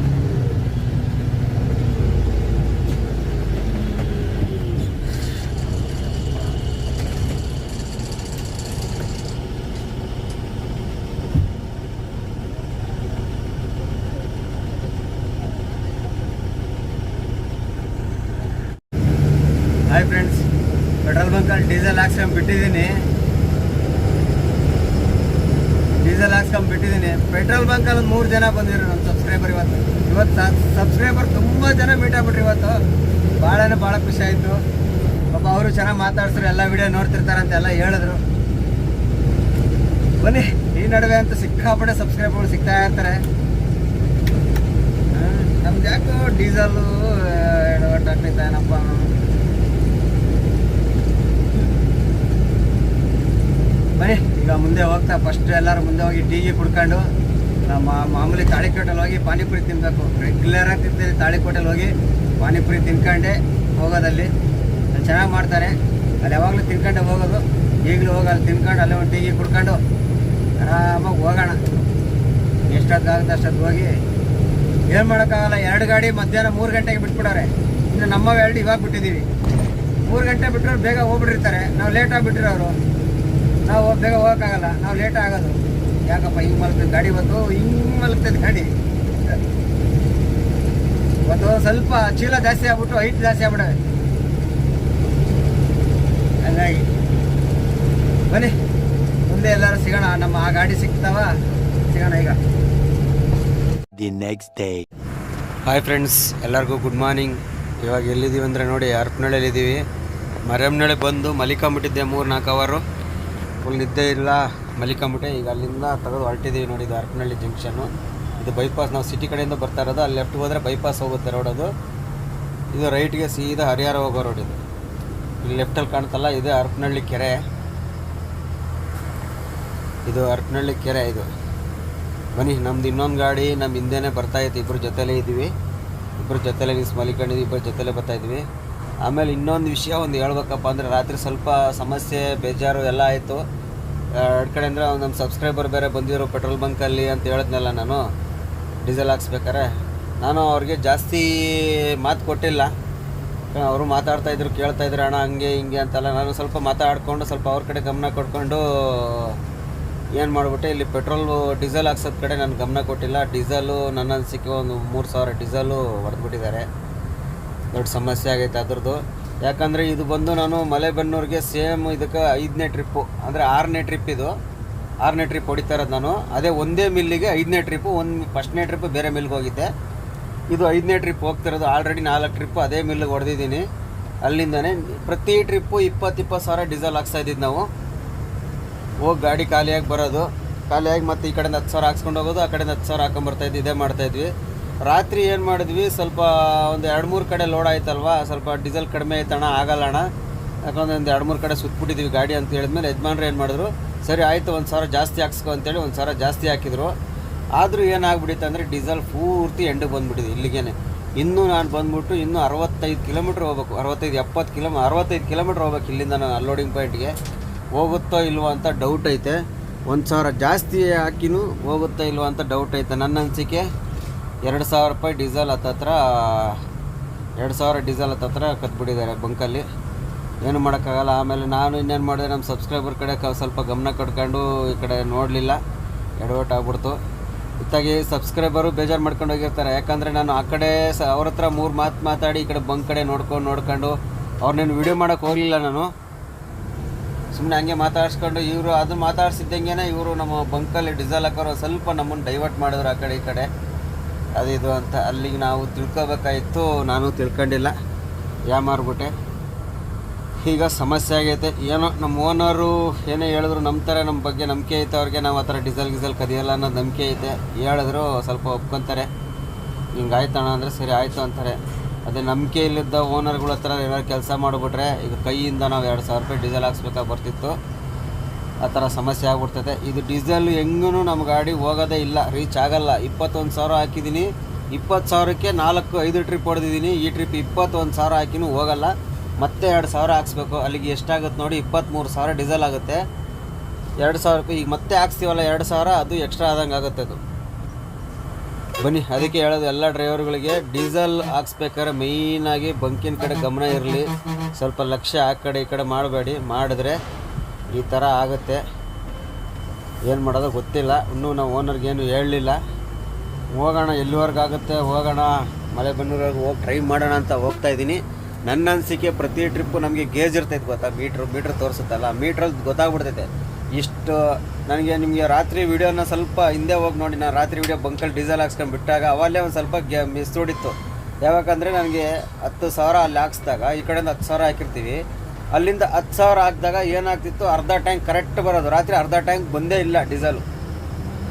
ಹಾಯ್ ಫ್ರೆಂಡ್ಸ್ ಪೆಟ್ರೋಲ್ ಬಂಕಲ್ಲಿ ಡೀಸೆಲ್ ಹಾಕ್ಸ್ಕೊಂಡು ಬಿಟ್ಟಿದ್ದೀನಿ. ಡೀಸೆಲ್ ಹಾಕ್ಸ್ಕೊಂಡು ಬಿಟ್ಟಿದ್ದೀನಿ. ಪೆಟ್ರೋಲ್ ಬಂಕಲ್ಲಿ ಮೂರು ಜನ ಬಂದಿರು ನಮ್ಮ ಸಬ್ಸ್ಕ್ರೈಬರ್ ಇವತ್ತು. ಇವತ್ತು ಸಬ್ಸ್ಕ್ರೈಬರ್ ತುಂಬ ಜನ ಮೀಟ್ ಆಗ್ಬಿಟ್ರಿ ಇವತ್ತು. ಭಾಳನೇ ಭಾಳ ಖುಷಿ ಆಯಿತು. ಪಾಪ ಅವರು ಚೆನ್ನಾಗಿ ಮಾತಾಡ್ಸ್ರು, ಎಲ್ಲ ವಿಡಿಯೋ ನೋಡ್ತಿರ್ತಾರೆ ಅಂತೆಲ್ಲ ಹೇಳಿದ್ರು. ಬನ್ನಿ, ಈ ನಡುವೆ ಅಂತೂ ಸಿಕ್ಕಾಪಟ್ಟೆ ಸಬ್ಸ್ಕ್ರೈಬರ್ಗಳು ಸಿಗ್ತಾ ಇರ್ತಾರೆ. ನಮ್ದು ಯಾಕೋ ಡೀಸೆಲ್ಲು ಏನಪ್ಪ. ಬನ್ನಿ, ಈಗ ಮುಂದೆ ಹೋಗ್ತಾ ಫಸ್ಟ್ ಎಲ್ಲರೂ ಮುಂದೆ ಹೋಗಿ ಟೀಗೆ ಕುಡ್ಕೊಂಡು, ನಮ್ಮ ಮಾಮೂಲಿ ತಾಳಿಕೋಟೆಲ್ ಹೋಗಿ ಪಾನಿಪುರಿ ತಿನ್ನಬೇಕು ರೆಗ್ಯುಲರಾಗಿ ತಿಂತೀನಿ ತಾಳಿಕೋಟೆಲ್ಲಿ ಹೋಗಿ ಪಾನಿಪುರಿ ತಿನ್ಕೊಂಡೆ ಹೋಗೋದಲ್ಲಿ. ಚೆನ್ನಾಗಿ ಮಾಡ್ತಾರೆ. ಅಲ್ಲಿ ಯಾವಾಗಲೂ ತಿನ್ಕೊಂಡೆ ಹೋಗೋದು. ಈಗಲೂ ಹೋಗಿ ಅಲ್ಲಿ ತಿನ್ಕೊಂಡು ಅಲ್ಲೇ ಒಂದು ಟೀಗೆ ಕುಡ್ಕೊಂಡು ಆರಾಮಾಗಿ ಹೋಗೋಣ. ಎಷ್ಟೊತ್ತಾಗುತ್ತೆ ಅಷ್ಟೊತ್ತು ಹೋಗಿ. ಏನು ಮಾಡೋಕ್ಕಾಗಲ್ಲ, ಎರಡು ಗಾಡಿ ಮಧ್ಯಾಹ್ನ ಮೂರು ಗಂಟೆಗೆ ಬಿಟ್ಬಿಡೋರೆ. ಇನ್ನು ನಮ್ಮ ಎರಡು ಇವಾಗ ಬಿಟ್ಟಿದ್ದೀವಿ. ಮೂರು ಗಂಟೆ ಬಿಟ್ಟರೆ ಬೇಗ ಹೋಗ್ಬಿಟ್ಟಿರ್ತಾರೆ. ನಾವು ಲೇಟಾಗಿ ಬಿಟ್ಟಿರೋರು. ನಾವು ಬೇಗ ಹೋಗೋಕ್ಕಾಗಲ್ಲ ನಾವು ಲೇಟ್ ಆಗೋದು. ಯಾಕಪ್ಪ ಹಿಂಗೆ ಮಲಗ್ತದೆ ಗಾಡಿ ಬಂದು ಹಿಂಗೆ ಮಲಗ್ತದೆ ಗಾಡಿ. ಒಂದು ಸ್ವಲ್ಪ ಚೀಲ ಜಾಸ್ತಿ ಆಗ್ಬಿಟ್ಟು ಹೈಟ್ ಜಾಸ್ತಿ ಆಗ್ಬಿಡವೆ ಹಂಗಾಗಿ ಬನ್ನಿ. ಮುಂದೆ ಎಲ್ಲರೂ ಸಿಗೋಣ ನಮ್ಮ ಆ ಗಾಡಿ ಸಿಗ್ತಾವ? ಸಿಗೋಣ ಈಗ. The next day hi friends ಎಲ್ಲರಿಗೂ ಗುಡ್ ಮಾರ್ನಿಂಗ್ ಇವಾಗ ಎಲ್ಲಿದ್ದೀವಿ ಅಂದರೆ ನೋಡಿ ಹರಪನಹಳ್ಳಿಯಲ್ಲಿದ್ದೀವಿ ಮರಿಯಮ್ನಳ್ಳಿ ಬಂದು ಮಲಿಕೊಂಬಿಟ್ಟಿದ್ದೆ ಮೂರು ನಾಲ್ಕು ಅವರು ಫುಲ್ ನಿದ್ದೆ ಇಲ್ಲ. ಮಲಿಕೊಂಬಿಟ್ಟೆ ಈಗ ಅಲ್ಲಿಂದ ತೆಗೆದು ಹೊರಟಿದ್ದೀವಿ ನೋಡಿ ಇದು ಹರಪನಹಳ್ಳಿ ಜಂಕ್ಷನ್ನು ಇದು ಬೈಪಾಸ್ ನಾವು ಸಿಟಿ ಕಡೆಯಿಂದ ಬರ್ತಾ ಇರೋದು. ಅಲ್ಲಿ ಲೆಫ್ಟ್ ಹೋದರೆ ಬೈಪಾಸ್ ಹೋಗುತ್ತೆ ರೋಡ್ ಅದು. ಇದು ರೈಟ್ಗೆ ಸೀದಾ ಹರಿಹರ ಹೋಗೋ ರೋಡ್ ಇದು. ಇಲ್ಲಿ ಲೆಫ್ಟಲ್ಲಿ ಕಾಣ್ತಲ್ಲ ಇದು ಹರಪನಹಳ್ಳಿ ಕೆರೆ. ಇದು ಹರಪನಹಳ್ಳಿ ಕೆರೆ ಇದು. ಬನ್ನಿ, ನಮ್ದು ಇನ್ನೊಂದು ಗಾಡಿ ನಮ್ಮ ಹಿಂದೆನೇ ಬರ್ತಾ ಇತ್ತು. ಇಬ್ಬರು ಜೊತೆಲೇ ಇದ್ದೀವಿ ಇಬ್ಬರು ಜೊತೆಲೇ ನಿಲ್ಸಿ ಮಲಿಕೊಂಡಿದ್ವಿ. ಇಬ್ಬರು ಜೊತೆಲೇ ಬರ್ತಾ ಇದ್ವಿ. ಆಮೇಲೆ ಇನ್ನೊಂದು ವಿಷಯ ಒಂದು ಹೇಳ್ಬೇಕಪ್ಪ ಅಂದರೆ ರಾತ್ರಿ ಸ್ವಲ್ಪ ಸಮಸ್ಯೆ, ಬೇಜಾರು ಎಲ್ಲ ಆಯಿತು. ಎರಡು ಕಡೆ ಅಂದರೆ ನಮ್ಮ ಸಬ್ಸ್ಕ್ರೈಬರ್ ಬೇರೆ ಬಂದಿದ್ರು ಪೆಟ್ರೋಲ್ ಬಂಕಲ್ಲಿ ಅಂತ ಹೇಳಿದ್ನಲ್ಲ ನಾನು. ಡೀಸೆಲ್ ಹಾಕ್ಸ್ಬೇಕಾರೆ ನಾನು ಅವ್ರಿಗೆ ಜಾಸ್ತಿ ಮಾತು ಕೊಟ್ಟಿಲ್ಲ. ಅವರು ಮಾತಾಡ್ತಾ ಇದ್ರು, ಕೇಳ್ತಾ ಇದ್ರು, ಅಣ್ಣ ಹಂಗೆ, ಹಿಂಗೆ ಅಂತೆಲ್ಲ. ನಾನು ಸ್ವಲ್ಪ ಮಾತಾಡ್ಕೊಂಡು ಸ್ವಲ್ಪ ಅವ್ರ ಕಡೆ ಗಮನ ಕೊಟ್ಕೊಂಡು ಏನು ಮಾಡಿಬಿಟ್ಟೆ, ಇಲ್ಲಿ ಪೆಟ್ರೋಲು ಡೀಸೆಲ್ ಹಾಕ್ಸೋದ್ ಕಡೆ ನಾನು ಗಮನ ಕೊಟ್ಟಿಲ್ಲ. ಡೀಸೆಲು ನನ್ನ ಅನಿಸಿಕೆ ಒಂದು ಮೂರು ಸಾವಿರ ಡೀಸೆಲು ಹೊಡೆದ್ಬಿಟ್ಟಿದ್ದಾರೆ. ದೊಡ್ಡ ಸಮಸ್ಯೆ ಆಗೈತೆ ಅದ್ರದ್ದು. ಯಾಕಂದರೆ ಇದು ಬಂದು ನಾನು ಮಲೆಬೆನ್ನೂರಿಗೆ ಸೇಮ್ ಇದಕ್ಕೆ ಐದನೇ ಟ್ರಿಪ್ಪು ಅಂದರೆ ಆರನೇ ಟ್ರಿಪ್ ಇದು. ಆರನೇ ಟ್ರಿಪ್ ಹೊಡಿತಾ ಇರೋದು ನಾನು. ಅದೇ ಒಂದೇ ಮಿಲ್ಲಿಗೆ ಐದನೇ ಟ್ರಿಪ್ಪು ಒಂದು ಫಸ್ಟ್ನೇ ಟ್ರಿಪ್ ಬೇರೆ ಮಿಲ್ಗೆ ಹೋಗಿದ್ದೆ. ಇದು ಐದನೇ ಟ್ರಿಪ್ ಹೋಗ್ತಿರೋದು ಆಲ್ರೆಡಿ ನಾಲ್ಕು ಟ್ರಿಪ್ಪು ಅದೇ ಮಿಲ್ಗೆ ಹೊಡೆದಿದ್ದೀನಿ. ಅಲ್ಲಿಂದನೇ ಪ್ರತಿ ಟ್ರಿಪ್ಪು ಇಪ್ಪತ್ತಿಪ್ಪತ್ತು ಇಪ್ಪತ್ತು ಸಾವಿರ ಡೀಸೆಲ್ ಹಾಕ್ಸ್ತಾ ಇದ್ದಿದ್ದು ನಾವು. ಹೋಗಿ ಗಾಡಿ ಖಾಲಿಯಾಗಿ ಬರೋದು. ಖಾಲಿಯಾಗಿ ಮತ್ತು ಈ ಕಡೆಯಿಂದ ಹತ್ತು ಸಾವಿರ ಹಾಕ್ಸ್ಕೊಂಡು ಹೋಗೋದು, ಆ ಕಡೆಯಿಂದ ಹತ್ತು ಸಾವಿರ ಹಾಕೊಂಬರ್ತಾಯಿದ್ವಿ ಇದೇ ಮಾಡ್ತಾಯಿದ್ವಿ ರಾತ್ರಿ ಏನು ಮಾಡಿದ್ವಿ? ಸ್ವಲ್ಪ ಒಂದು ಎರಡು ಮೂರು ಕಡೆ ಲೋಡ್ ಆಯ್ತಲ್ವಾ? ಸ್ವಲ್ಪ ಡೀಸೆಲ್ ಕಡಿಮೆ ಆಯ್ತಣ ಆಗಲ್ಲ ಅಣ್ಣ. ಯಾಕಂದ್ರೆ ಒಂದು ಎರಡು ಮೂರು ಕಡೆ ಸುತ್ಬಿಟ್ಟಿದ್ವಿ ಗಾಡಿ ಅಂತ ಹೇಳಿದ್ಮೇಲೆ ಯಜಮಾನ್ರು ಏನು ಮಾಡಿದ್ರು, ಸರಿ ಆಯಿತು, ಒಂದು ಸಾವಿರ ಜಾಸ್ತಿ ಹಾಕ್ಸ್ಕೊ ಅಂತೇಳಿ ಒಂದು ಸಾವಿರ ಜಾಸ್ತಿ ಹಾಕಿದ್ರು. ಆದರೂ ಏನಾಗ್ಬಿಟ್ಟಿತ್ತು ಅಂದರೆ ಡೀಸೆಲ್ ಪೂರ್ತಿ ಎಂಡಿಗೆ ಬಂದ್ಬಿಟ್ಟಿದೆ ಇಲ್ಲಿಗೇನೆ. ಇನ್ನೂ ನಾನು ಬಂದ್ಬಿಟ್ಟು ಇನ್ನೂ ಅರವತ್ತೈದು ಕಿಲೋಮೀಟ್ರ್ ಹೋಗ್ಬೇಕು. ಅರವತ್ತೈದು, ಎಪ್ಪತ್ತು ಕಿಲೋ ಅರವತ್ತೈದು ಕಿಲೋಮೀಟ್ರ್ ಹೋಗ್ಬೇಕು ಇಲ್ಲಿಂದ ನಾನು ಅನ್ಲೋಡಿಂಗ್ ಪಾಯಿಂಟ್ಗೆ ಹೋಗುತ್ತೋ ಇಲ್ವೋ ಅಂತ ಡೌಟ್ ಐತೆ. ಒಂದು ಸಾವಿರ ಜಾಸ್ತಿ ಹಾಕಿನೂ ಹೋಗುತ್ತೋ ಇಲ್ವೋ ಅಂತ ಡೌಟ್ ಐತೆ. ನನ್ನ ಅನಿಸಿಕೆ ಎರಡು ಸಾವಿರ ರೂಪಾಯಿ ಡೀಸೆಲ್ ಹತ್ತತ್ರ, ಎರಡು ಸಾವಿರ ಡೀಸೆಲ್ ಹತ್ತತ್ರ ಕತ್ಬಿಟ್ಟಿದ್ದಾರೆ ಬಂಕಲ್ಲಿ. ಏನು ಮಾಡೋಕ್ಕಾಗಲ್ಲ. ಆಮೇಲೆ ನಾನು ಇನ್ನೇನು ಮಾಡಿದೆ, ನಮ್ಮ ಸಬ್ಸ್ಕ್ರೈಬರ್ ಕಡೆ ಕ, ಸ್ವಲ್ಪ ಗಮನ ಕಟ್ಕೊಂಡು ಈ ಕಡೆ ನೋಡಲಿಲ್ಲ. ಎಡವಟ್ಟು ಆಗ್ಬಿಡ್ತು. ಇತ್ತಾಗಿ ಸಬ್ಸ್ಕ್ರೈಬರು ಬೇಜಾರು ಮಾಡ್ಕೊಂಡು ಹೋಗಿರ್ತಾರೆ. ಯಾಕಂದರೆ ನಾನು ಆ ಕಡೆ ಸ, ಅವ್ರ ಹತ್ರ ಮೂರು ಮಾತು ಮಾತಾಡಿ ಈ ಕಡೆ ಬಂಕ್ ಕಡೆ ನೋಡ್ಕೊಂಡು ನೋಡ್ಕೊಂಡು ಅವ್ರನ್ನೇನು ವೀಡಿಯೋ ಮಾಡೋಕ್ಕೆ ಹೋಗಲಿಲ್ಲ ನಾನು. ಸುಮ್ಮನೆ ಹಂಗೆ ಮಾತಾಡ್ಸ್ಕೊಂಡು ಇವರು ಅದು ಮಾತಾಡ್ಸಿದ್ದಂಗೆ ಇವರು ನಮ್ಮ ಬಂಕಲ್ಲಿ ಡೀಸೆಲ್ ಹಾಕೋರು ಸ್ವಲ್ಪ ನಮ್ಮನ್ನು ಡೈವರ್ಟ್ ಮಾಡಿದ್ರು ಆ ಕಡೆ ಈ ಕಡೆ. ಅದು ಇದು ಅಂತ ಅಲ್ಲಿಗೆ ನಾವು ತಿಳ್ಕೊಬೇಕಾಗಿತ್ತು ನಾನು ತಿಳ್ಕೊಂಡಿಲ್ಲ. ಯಾಮಾರ್ಬಿಟ್ಟೆ ಈಗ ಸಮಸ್ಯೆ ಆಗೈತೆ. ಏನೋ ನಮ್ಮ ಓನರು ಏನೇ ಹೇಳಿದ್ರು ನಂಬ್ತಾರೆ ನಮ್ಮ ಬಗ್ಗೆ ನಂಬಿಕೆ ಐತೆ ಅವ್ರಿಗೆ. ನಾವು ಆ ಥರ ಡೀಸೆಲ್ ಗೀಸೆಲ್ ಕದಿಯಲ್ಲ ಅನ್ನೋ ನಂಬಿಕೆ ಐತೆ. ಹೇಳಿದ್ರು ಸ್ವಲ್ಪ ಒಪ್ಕೊತಾರೆ. ಹಿಂಗೆ ಆಯ್ತಣ್ಣ ಅಂದರೆ ಸರಿ ಆಯಿತು ಅಂತಾರೆ. ಅದೇ ನಂಬಿಕೆ ಇಲ್ಲಿದ್ದ ಓನರ್ಗಳ ಹತ್ರ ಏನಾದ್ರು ಕೆಲಸ ಮಾಡಿಬಿಟ್ರೆ ಈಗ ಕೈಯಿಂದ ನಾವು ಎರಡು ಸಾವಿರ ರೂಪಾಯಿ ಡೀಸೆಲ್ ಹಾಕ್ಸ್ಬೇಕಾಗಿ ಬರ್ತಿತ್ತು. ಆ ಥರ ಸಮಸ್ಯೆ ಆಗ್ಬಿಡ್ತದೆ ಇದು ಡೀಸೆಲ್ ಹೆಂಗೂ ನಮ್ಮ ಗಾಡಿ ಹೋಗೋದೇ ಇಲ್ಲ, ರೀಚ್ ಆಗಲ್ಲ. ಇಪ್ಪತ್ತೊಂದು ಸಾವಿರ ಹಾಕಿದ್ದೀನಿ. ಇಪ್ಪತ್ತು ಸಾವಿರಕ್ಕೆ ನಾಲ್ಕು, ಐದು ಟ್ರಿಪ್ ಹೊಡೆದಿದ್ದೀನಿ. ಈ ಟ್ರಿಪ್ ಇಪ್ಪತ್ತೊಂದು ಸಾವಿರ ಹಾಕಿನೂ ಹೋಗಲ್ಲ. ಮತ್ತೆ ಎರಡು ಸಾವಿರ ಹಾಕ್ಸ್ಬೇಕು. ಅಲ್ಲಿಗೆ ಎಷ್ಟಾಗುತ್ತೆ ನೋಡಿ ಇಪ್ಪತ್ತ್ಮೂರು ಸಾವಿರ ಡೀಸೆಲ್ ಆಗುತ್ತೆ. ಎರಡು ಸಾವಿರ ಈಗ ಮತ್ತೆ ಹಾಕ್ಸ್ತೀವಲ್ಲ, ಎರಡು ಸಾವಿರ? ಅದು ಎಕ್ಸ್ಟ್ರಾ ಆದಂಗೆ ಆಗುತ್ತೆ ಅದು. ಬನ್ನಿ, ಅದಕ್ಕೆ ಹೇಳೋದು ಎಲ್ಲ ಡ್ರೈವರ್ಗಳಿಗೆ, ಡೀಸೆಲ್ ಹಾಕ್ಸ್ಬೇಕಾದ್ರೆ ಮೇಯ್ನಾಗಿ ಬಂಕಿನ ಕಡೆ ಗಮನ ಇರಲಿ. ಸ್ವಲ್ಪ ಲಕ್ಷ್ಯ ಆ ಕಡೆ ಈ ಕಡೆ ಮಾಡಬೇಡಿ. ಮಾಡಿದ್ರೆ ಈ ಥರ ಆಗುತ್ತೆ. ಏನು ಮಾಡೋದು ಗೊತ್ತಿಲ್ಲ. ಇನ್ನೂ ನಾವು ಓನರ್ಗೇನು ಹೇಳಲಿಲ್ಲ. ಹೋಗೋಣ ಎಲ್ಲಿವರೆಗೆ ಆಗುತ್ತೆ? ಹೋಗೋಣ. ಮಲೆ ಬೆನ್ನೂರಿಗೆ ಹೋಗಿ ಟ್ರೈ ಮಾಡೋಣ ಅಂತ ಹೋಗ್ತಾ ಇದ್ದೀನಿ. ನನ್ನ ಅನಿಸಿಕೆ ಪ್ರತಿ ಟ್ರಿಪ್ಪು ನಮಗೆ ಗೇಜ್ ಇರ್ತೈತೆ ಗೊತ್ತಾ? ಮೀಟ್ರ್ ಮೀಟ್ರ್ ತೋರಿಸುತ್ತಲ್ಲ. ಮೀಟ್ರಲ್ಲಿ ಗೊತ್ತಾಗ್ಬಿಡ್ತೈತೆ. ಇಷ್ಟು ನನಗೆ ನಿಮಗೆ ರಾತ್ರಿ ವೀಡಿಯೋನ ಸ್ವಲ್ಪ ಹಿಂದೆ ಹೋಗಿ ನೋಡಿ. ನಾನು ರಾತ್ರಿ ವೀಡಿಯೋ ಬಂಕಲ್ಲಿ ಡೀಸೆಲ್ ಹಾಕ್ಸ್ಕೊಂಡು ಬಿಟ್ಟಾಗ ಅವಲ್ಲೇ ಒಂದು ಸ್ವಲ್ಪ ಗ್ಯಾ ಮಿಸ್ ಹೊಡಿತ್ತು ಯಾವಾಗಂದರೆ ನನಗೆ ಹತ್ತು ಸಾವಿರ ಅಲ್ಲಿ ಹಾಕ್ಸ್ದಾಗ, ಈ ಕಡೆಯಿಂದ ಹತ್ತು ಸಾವಿರ ಹಾಕಿರ್ತೀವಿ. ಅಲ್ಲಿಂದ ಹತ್ತು ಸಾವಿರ ಹಾಕಿದಾಗ ಏನಾಗ್ತಿತ್ತು? ಅರ್ಧ ಟ್ಯಾಂಕ್ ಕರೆಕ್ಟ್ ಬರೋದು. ರಾತ್ರಿ ಅರ್ಧ ಟ್ಯಾಂಕ್ ಬಂದೇ ಇಲ್ಲ ಡೀಸೆಲು.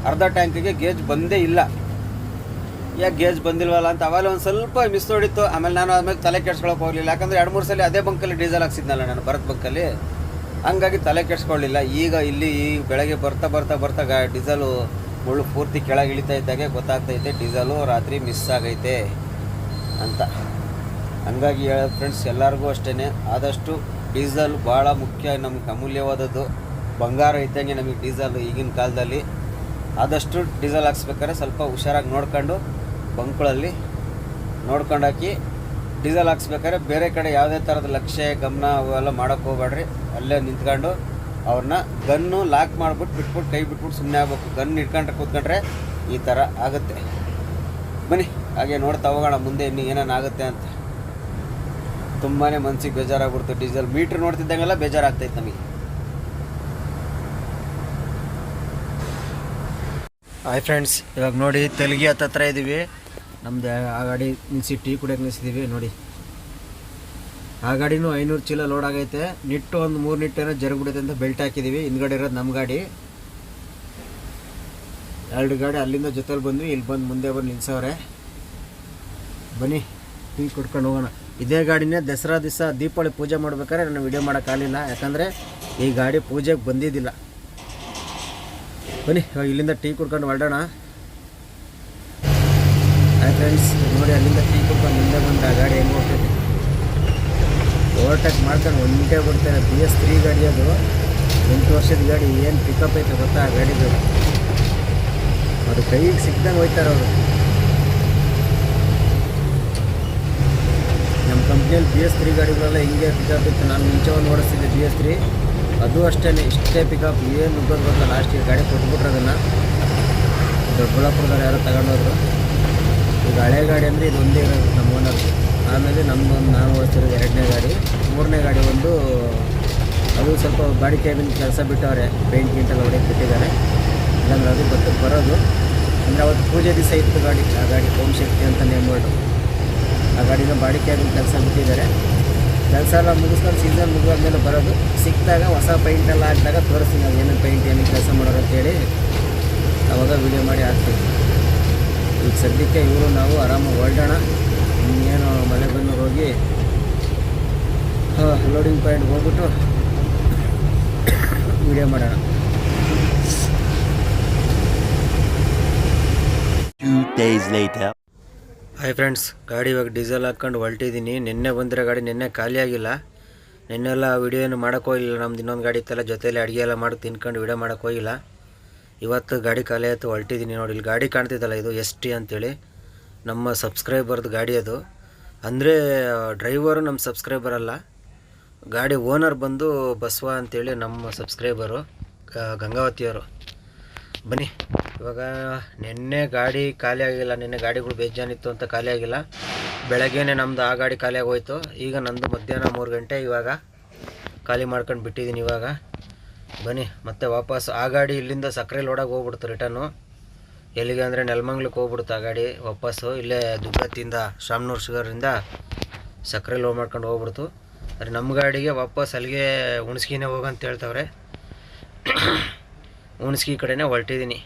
ಅರ್ಧ ಟ್ಯಾಂಕಿಗೆ ಗೇಜ್ ಬಂದೇ ಇಲ್ಲ. ಯಾಕೆ ಗೇಜ್ ಬಂದಿಲ್ವಲ್ಲ ಅಂತ ಅವಾಗ ಒಂದು ಸ್ವಲ್ಪ ಮಿಸ್ ನೋಡಿತ್ತು. ಆಮೇಲೆ ನಾನು ಆಮೇಲೆ ತಲೆ ಕೆಡ್ಸ್ಕೊಳಕ್ಕೆ ಹೋಗಲಿಲ್ಲ. ಯಾಕಂದರೆ ಎರಡು ಮೂರು ಸಲ ಅದೇ ಬಂಕಲ್ಲಿ ಡೀಸೆಲ್ ಹಾಕ್ಸಿದ್ನಲ್ಲ ನಾನು, ಭರತ್ ಬಂಕಲ್ಲಿ ಹಂಗಾಗಿ ತಲೆ ಕೆಡ್ಸ್ಕೊಳ್ಳಿಲ್ಲ ಈಗ ಇಲ್ಲಿ ಈ ಬೆಳಗ್ಗೆ ಬರ್ತಾ ಬರ್ತಾ ಬರ್ತಾ ಗಾ ಡೀಸೆಲು ಮುಳ್ಳು ಪೂರ್ತಿ ಕೆಳಗೆ ಇಳಿತಾ ಇದ್ದಾಗೆ ಗೊತ್ತಾಗ್ತೈತೆ ಡೀಸೆಲು ರಾತ್ರಿ ಮಿಸ್ ಆಗೈತೆ ಅಂತ. ಹಂಗಾಗಿ ಹೇಳೋದು ಫ್ರೆಂಡ್ಸ್ ಎಲ್ಲರಿಗೂ ಅಷ್ಟೇ ಆದಷ್ಟು ಡೀಸೆಲ್ ಭಾಳ ಮುಖ್ಯ, ನಮಗೆ ಅಮೂಲ್ಯವಾದದ್ದು. ಬಂಗಾರ ಇದ್ದಂಗೆ ನಮಗೆ ಡೀಸೆಲ್ ಈಗಿನ ಕಾಲದಲ್ಲಿ ಆದಷ್ಟು ಡೀಸೆಲ್ ಹಾಕ್ಸ್ಬೇಕಾದ್ರೆ ಸ್ವಲ್ಪ ಹುಷಾರಾಗಿ ನೋಡ್ಕೊಂಡು ಬಂಕ್ಗಳಲ್ಲಿ ನೋಡ್ಕೊಂಡು ಹಾಕಿ ಡೀಸೆಲ್ ಹಾಕ್ಸ್ಬೇಕಾದ್ರೆ ಬೇರೆ ಕಡೆ ಯಾವುದೇ ಥರದ ಲಕ್ಷ್ಯ ಗಮನ ಅವೆಲ್ಲ ಮಾಡೋಕ್ಕೆ ಹೋಗ್ಬೇಡ್ರಿ. ಅಲ್ಲೇ ನಿಂತ್ಕೊಂಡು ಅವ್ರನ್ನ ಗನ್ನು ಲಾಕ್ ಮಾಡಿಬಿಟ್ಟು ಬಿಟ್ಬಿಟ್ಟು ಕೈ ಬಿಟ್ಬಿಟ್ಟು ಸುಮ್ಮನೆ ಆಗ್ಬೇಕು. ಗನ್ ಇಟ್ಕೊಂಡ್ರೆ ಕೂತ್ಕೊಂಡ್ರೆ ಈ ಥರ ಆಗುತ್ತೆ. ಬನ್ನಿ, ಹಾಗೆ ನೋಡ್ತಾ ಹೋಗೋಣ, ಮುಂದೆ ಇನ್ನು ಏನೇನು ಆಗುತ್ತೆ ಅಂತ. ತುಂಬಾ ಮನ್ಸಿಗೆ ಬೇಜಾರಾಗ್ಬಿಡ್ತು. ಡೀಸೆಲ್ ಮೀಟ್ರ್ ನೋಡ್ತಿದ್ದಂಗೆಲ್ಲ ಬೇಜಾರಾಗ್ತೈತೆ ನಮಗೆ. ಹಾಯ್ ಫ್ರೆಂಡ್ಸ್, ಇವಾಗ ನೋಡಿ ತೆಲುಗಿ ಹತ್ತತ್ರ ಇದ್ದೀವಿ ನಮ್ದು ಆ ಗಾಡಿ ನಿಲ್ಲಿಸಿ ಟೀ ಕುಡಿಯೋಕೆ ನಿಲ್ಲಿಸಿದ್ದೀವಿ ನೋಡಿ. ಆ ಗಾಡಿನೂ ಐನೂರು ಚೀಲ ಲೋಡ್ ಆಗೈತೆ. ನಿಟ್ಟು ಒಂದು ಮೂರು ನಿಟ್ಟು ಏನೋ ಜರುಗ್ಬಿಡುತ್ತೆ ಅಂತ ಬೆಲ್ಟ್ ಹಾಕಿದ್ದೀವಿ ಹಿಂದ್ಗಡೆ ಇರೋದು ನಮ್ಮ ಗಾಡಿ. ಎರಡು ಗಾಡಿ ಅಲ್ಲಿಂದ ಜೊತೆಲಿ ಬಂದ್ವಿ, ಇಲ್ಲಿ ಬಂದು ಮುಂದೆ ಬಂದು ನಿಲ್ಸವ್ರೆ. ಬನ್ನಿ, ಟೀ ಕುಡ್ಕೊಂಡು ಹೋಗೋಣ. ಇದೇ ಗಾಡಿನೇ ದಸರಾ ದಿವಸ ದೀಪಾವಳಿ ಪೂಜೆ ಮಾಡ್ಬೇಕಾದ್ರೆ ನಾನು ವಿಡಿಯೋ ಮಾಡೋಕ್ಕಾಗಲಿಲ್ಲ ಯಾಕಂದರೆ ಈ ಗಾಡಿ ಪೂಜೆಗೆ ಬಂದಿದ್ದಿಲ್ಲ. ಬನ್ನಿ, ಇವಾಗ ಇಲ್ಲಿಂದ ಟೀ ಕುಡ್ಕೊಂಡು ಹೊರಡೋಣ. ಹಾಯ್ ಫ್ರೆಂಡ್ಸ್ ನೋಡಿ ಅಲ್ಲಿಂದ ಟೀ ಕುಡ್ಕೊಂಡು ಮುಂದೆ ಬಂದ ಆ ಗಾಡಿ ಹೆಂಗೆ ಹೋಗ್ತೈತೆ. ಓವರ್ಟೇಕ್ ಮಾಡ್ಕೊಂಡು ಒಂದೇ ಬಿಡ್ತಾರೆ ಬಿ ಎಸ್ ತ್ರೀ ಗಾಡಿ ಅದು. ಎಂಟು ವರ್ಷದ ಗಾಡಿ, ಏನು ಪಿಕಪ್ ಐತೆ ಗೊತ್ತಾ? ಆ ಗಾಡಿದು ಅದು ಕೈಗೆ ಸಿಕ್ದಂಗೆ ಹೋಯ್ತಾರೆ ಅವರು. ನಮ್ಮ ಕಂಪ್ನಿಯಲ್ಲಿ ಬಿ ಎಸ್ ತ್ರೀ ಗಾಡಿಗಳೆಲ್ಲ ಹಿಂಗೆ ಪಿಕಪ್ ಇತ್ತು. ನಾನು ಮುಂಚೆ ಒಂದು ಓಡಿಸ್ತಿದ್ದೆ ಬಿ ಎಸ್ ತ್ರೀ ಅದು ಅಷ್ಟೇ ಇಷ್ಟೇ ಪಿಕಪ್ ಏನು ನುಗ್ಗೋದು ಗೊತ್ತಾ? ಲಾಸ್ಟಿಗೆ ಗಾಡಿ ಕೊಟ್ಬಿಟ್ರೆ ಅದನ್ನು. ದೊಡ್ಡಬಳ್ಳಾಪುರದಲ್ಲಿ ಯಾರೋ ತಗೊಂಡೋದ್ರು. ಈಗ ಹಳೆ ಗಾಡಿ ಅಂದರೆ ಇದು ಒಂದೇ ಇರೋದು ನಮ್ಮ ಓನರ್ ಆಮೇಲೆ ನಮ್ಮದೊಂದು ನಾನು ಓಡಿಸ್ತಿರೋದು ಎರಡನೇ ಗಾಡಿ. ಮೂರನೇ ಗಾಡಿ ಒಂದು, ಅದು ಸ್ವಲ್ಪ ಗಾಡಿ ಕ್ಯಾಬಿನ್ ಕೆಲಸ ಬಿಟ್ಟವ್ರೆ. ಪೇಂಟ್ ಗಿಂಟೆಲ್ಲ ಹೊಡೆಯಕ್ಕೆ ಬಿಟ್ಟಿದ್ದಾರೆ. ಇಲ್ಲಾಂದ್ರೆ ಅದು ಬರೋದು. ಅಂದರೆ ಅವತ್ತು ಪೂಜೆ ದಿವಸ ಇತ್ತು ಗಾಡಿ, ಆ ಗಾಡಿ ಓಂ ಶಕ್ತಿ ಅಂತ ನೇಮ್ ಆ ಗಾಡಿನ ಬಾಡಿ ಕ್ಯಾಬಿನ್ ಕೆಲಸ ಬಿಟ್ಟಿದ್ದಾರೆ. ಕೆಲಸ ಎಲ್ಲ ಮುಗಿಸ್ಕೊಂಡು ಸೀಸನ್ ಮುಗಿದ್ಮೇಲೆ ಬರೋದು. ಸಿಕ್ಕಿದಾಗ ಹೊಸ ಪೈಂಟ್ ಎಲ್ಲ ಹಾಕಿದಾಗ ತೋರಿಸ್ತೀನಿ ಅದು ಏನೇನು ಪೈಂಟ್ ಏನೇನು ಕೆಲಸ ಮಾಡೋರು ಅಂತೇಳಿ ಅವಾಗ ವಿಡಿಯೋ ಮಾಡಿ ಹಾಕ್ತೀವಿ ಈಗ ಸದ್ಯಕ್ಕೆ ಇವರು ನಾವು ಆರಾಮಾಗಿ ಹೊರಡೋಣ. ಇನ್ನೇನು ಮನೆ ಬಂದು ಹೋಗಿ ಲೋಡಿಂಗ್ ಪಾಯಿಂಟ್ ಹೋಗ್ಬಿಟ್ಟು ವಿಡಿಯೋ ಮಾಡೋಣ. Two days later. Hi friends ಗಾಡಿ ಇವಾಗ ಡೀಸೆಲ್ ಹಾಕ್ಕೊಂಡು ಹೊಲ್ಟಿದ್ದೀನಿ. ನಿನ್ನೆ ಬಂದಿರೋ ಗಾಡಿ ನಿನ್ನೆ ಖಾಲಿ ಆಗಿಲ್ಲ. ನಿನ್ನೆಲ್ಲ ವೀಡಿಯೋ ಏನು ಹೋಗಿಲ್ಲ ನಮ್ದು ಇನ್ನೊಂದು ಗಾಡಿ ಇತ್ತಲ್ಲ ಜೊತೆಯಲ್ಲಿ ಅಡುಗೆ ಎಲ್ಲ ಮಾಡಿ ತಿನ್ಕೊಂಡು ವಿಡಿಯೋ ಹೋಗಿಲ್ಲ. ಇವತ್ತು ಗಾಡಿ ಖಾಲಿ ಆಯಿತು, ಹೊಲ್ಟಿದ್ದೀನಿ ನೋಡಿ. ಇಲ್ಲಿ ಗಾಡಿ ಕಾಣ್ತಿದ್ದಲ್ಲ ಇದು ಎಸ್ ಟಿ ಅಂತೇಳಿ. ನಮ್ಮ ಸಬ್ಸ್ಕ್ರೈಬರ್ದು ಗಾಡಿ ಅದು. ಅಂದರೆ ಡ್ರೈವರು ನಮ್ಮ ಸಬ್ಸ್ಕ್ರೈಬರ್ ಅಲ್ಲ. ಗಾಡಿ ಓನರ್ ಬಂದು ಬಸವ ಅಂತೇಳಿ ನಮ್ಮ ಸಬ್ಸ್ಕ್ರೈಬರು ಗಂಗಾವತಿಯವರು. ಬನ್ನಿ. ಇವಾಗ ನಿನ್ನೆ ಗಾಡಿ ಖಾಲಿ ಆಗಿಲ್ಲ, ನಿನ್ನೆ ಗಾಡಿಗಳು ಬೇಜಾನಿತ್ತು ಅಂತ ಖಾಲಿ ಆಗಿಲ್ಲ. ಬೆಳಗ್ಗೆನೆ ನಮ್ದು ಆ ಗಾಡಿ ಖಾಲಿ ಆಗೋಯ್ತು. ಈಗ ನಂದು ಮಧ್ಯಾಹ್ನ ಮೂರು ಗಂಟೆ ಇವಾಗ ಖಾಲಿ ಮಾಡ್ಕೊಂಡು ಬಿಟ್ಟಿದ್ದೀನಿ ಇವಾಗ. ಬನ್ನಿ, ಮತ್ತೆ ವಾಪಸ್ ಆ ಗಾಡಿ ಇಲ್ಲಿಂದ ಸಕ್ಕರೆ ಲೋಡಾಗಿ ಹೋಗ್ಬಿಡ್ತು ರಿಟರ್ನು. ಎಲ್ಲಿಗೆ ಅಂದರೆ ನೆಲಮಂಗ್ಲಕ್ಕೆ ಹೋಗ್ಬಿಡ್ತು ಆ ಗಾಡಿ. ವಾಪಸ್ಸು. ಇಲ್ಲೇ ದುಗ್ಗತ್ತಿಂದ, ಶಾಮನೂರು ಶುಗರಿಂದ ಸಕ್ಕರೆ ಲೋಡ್ ಮಾಡ್ಕೊಂಡು ಹೋಗ್ಬಿಡ್ತು. ಆದರೆ ನಮ್ಮ ಗಾಡಿಗೆ ವಾಪಸ್ ಅಲ್ಲಿಗೆ ಉಣಸ್ಕಿನೇ ಹೋಗಂತ ಹೇಳ್ತವ್ರೆ. ಹುಣಸ್ಗಿ ಕಡೆನೇ ಹೊರಟಿದ್ದೀನಿ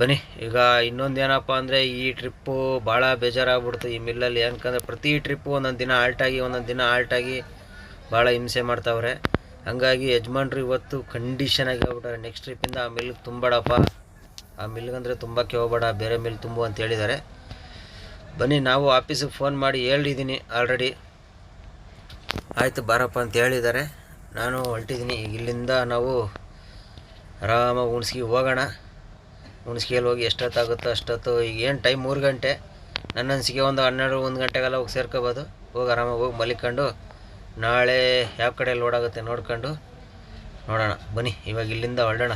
ಬನ್ನಿ, ಈಗ ಇನ್ನೊಂದು ಏನಪ್ಪ ಅಂದರೆ ಈ ಟ್ರಿಪ್ಪು ಭಾಳ ಬೇಜಾರಾಗ್ಬಿಡ್ತು ಈ ಮಿಲ್ಲಲ್ಲಿ ಯಾಕಂದರೆ ಪ್ರತಿ ಟ್ರಿಪ್ಪು ಒಂದೊಂದು ದಿನ ಆಲ್ಟಾಗಿ ಒಂದೊಂದು ದಿನ ಆಲ್ಟಾಗಿ ಭಾಳ ಹಿಂಸೆ ಮಾಡ್ತಾವ್ರೆ. ಹಂಗಾಗಿ ಯಜಮಾನ್ರು ಇವತ್ತು ಕಂಡೀಷನ್ ಆಗಿ ಹೋಗ್ಬಿಟ್ಟಾರೆ ನೆಕ್ಸ್ಟ್ ಟ್ರಿಪ್ಪಿಂದ ಆ ಮಿಲ್ಗೆ ತುಂಬಬೇಡಪ್ಪ. ಆ ಮಿಲ್ಗಂದರೆ ತುಂಬಕ್ಕೆ ಹೋಗಬೇಡ ಬೇರೆ ಮಿಲ್ ತುಂಬು ಅಂತ ಹೇಳಿದ್ದಾರೆ. ಬನ್ನಿ, ನಾವು ಆಫೀಸಿಗೆ ಫೋನ್ ಮಾಡಿ ಹೇಳಿದ್ದೀನಿ ಆಲ್ರೆಡಿ ಆಯಿತು, ಬಾರಪ್ಪ ಅಂತ ಹೇಳಿದ್ದಾರೆ. ನಾನು ಹೊರಟಿದ್ದೀನಿ ಇಲ್ಲಿಂದ ನಾವು ಆರಾಮಾಗಿ ಹುಣ್ಸ್ಗಿ ಹೋಗೋಣ. ಹುಣ್ಸ್ಗಿಯಲ್ಲಿ ಹೋಗಿ ಎಷ್ಟೊತ್ತಾಗುತ್ತೋ ಅಷ್ಟೊತ್ತು, ಈಗ ಏನು ಟೈಮ್ ಮೂರು ಗಂಟೆ. ನನ್ನ ಅನಿಸಿಕೆ ಒಂದು ಹನ್ನೆರಡು, ಒಂದು ಗಂಟೆಗೆಲ್ಲ ಹೋಗಿ ಸೇರ್ಕೋಬೋದು. ಹೋಗಿ ಆರಾಮಾಗಿ ಹೋಗಿ ಮಲಿಕೊಂಡು ನಾಳೆ ಯಾವ ಕಡೆ ಲೋಡಾಗುತ್ತೆ ನೋಡ್ಕೊಂಡು ನೋಡೋಣ. ಬನ್ನಿ, ಇವಾಗ ಇಲ್ಲಿಂದ ಹೊರಡೋಣ.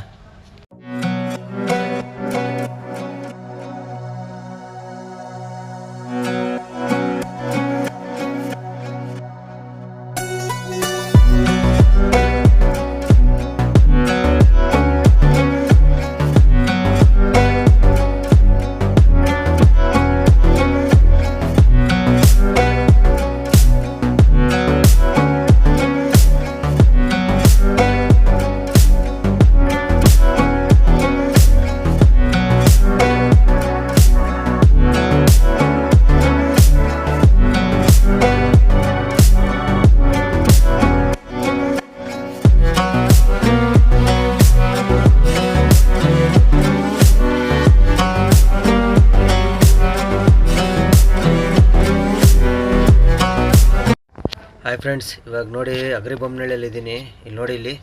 ಫ್ರೆಂಡ್ಸ್ ಇವಾಗ ನೋಡಿ ಅಗ್ರಿಬೊಮ್ಮನಹಳ್ಳಿಯಲ್ಲಿ ಇದ್ದೀನಿ. ಇಲ್ಲಿ ನೋಡಿ ಇಲ್ಲಿ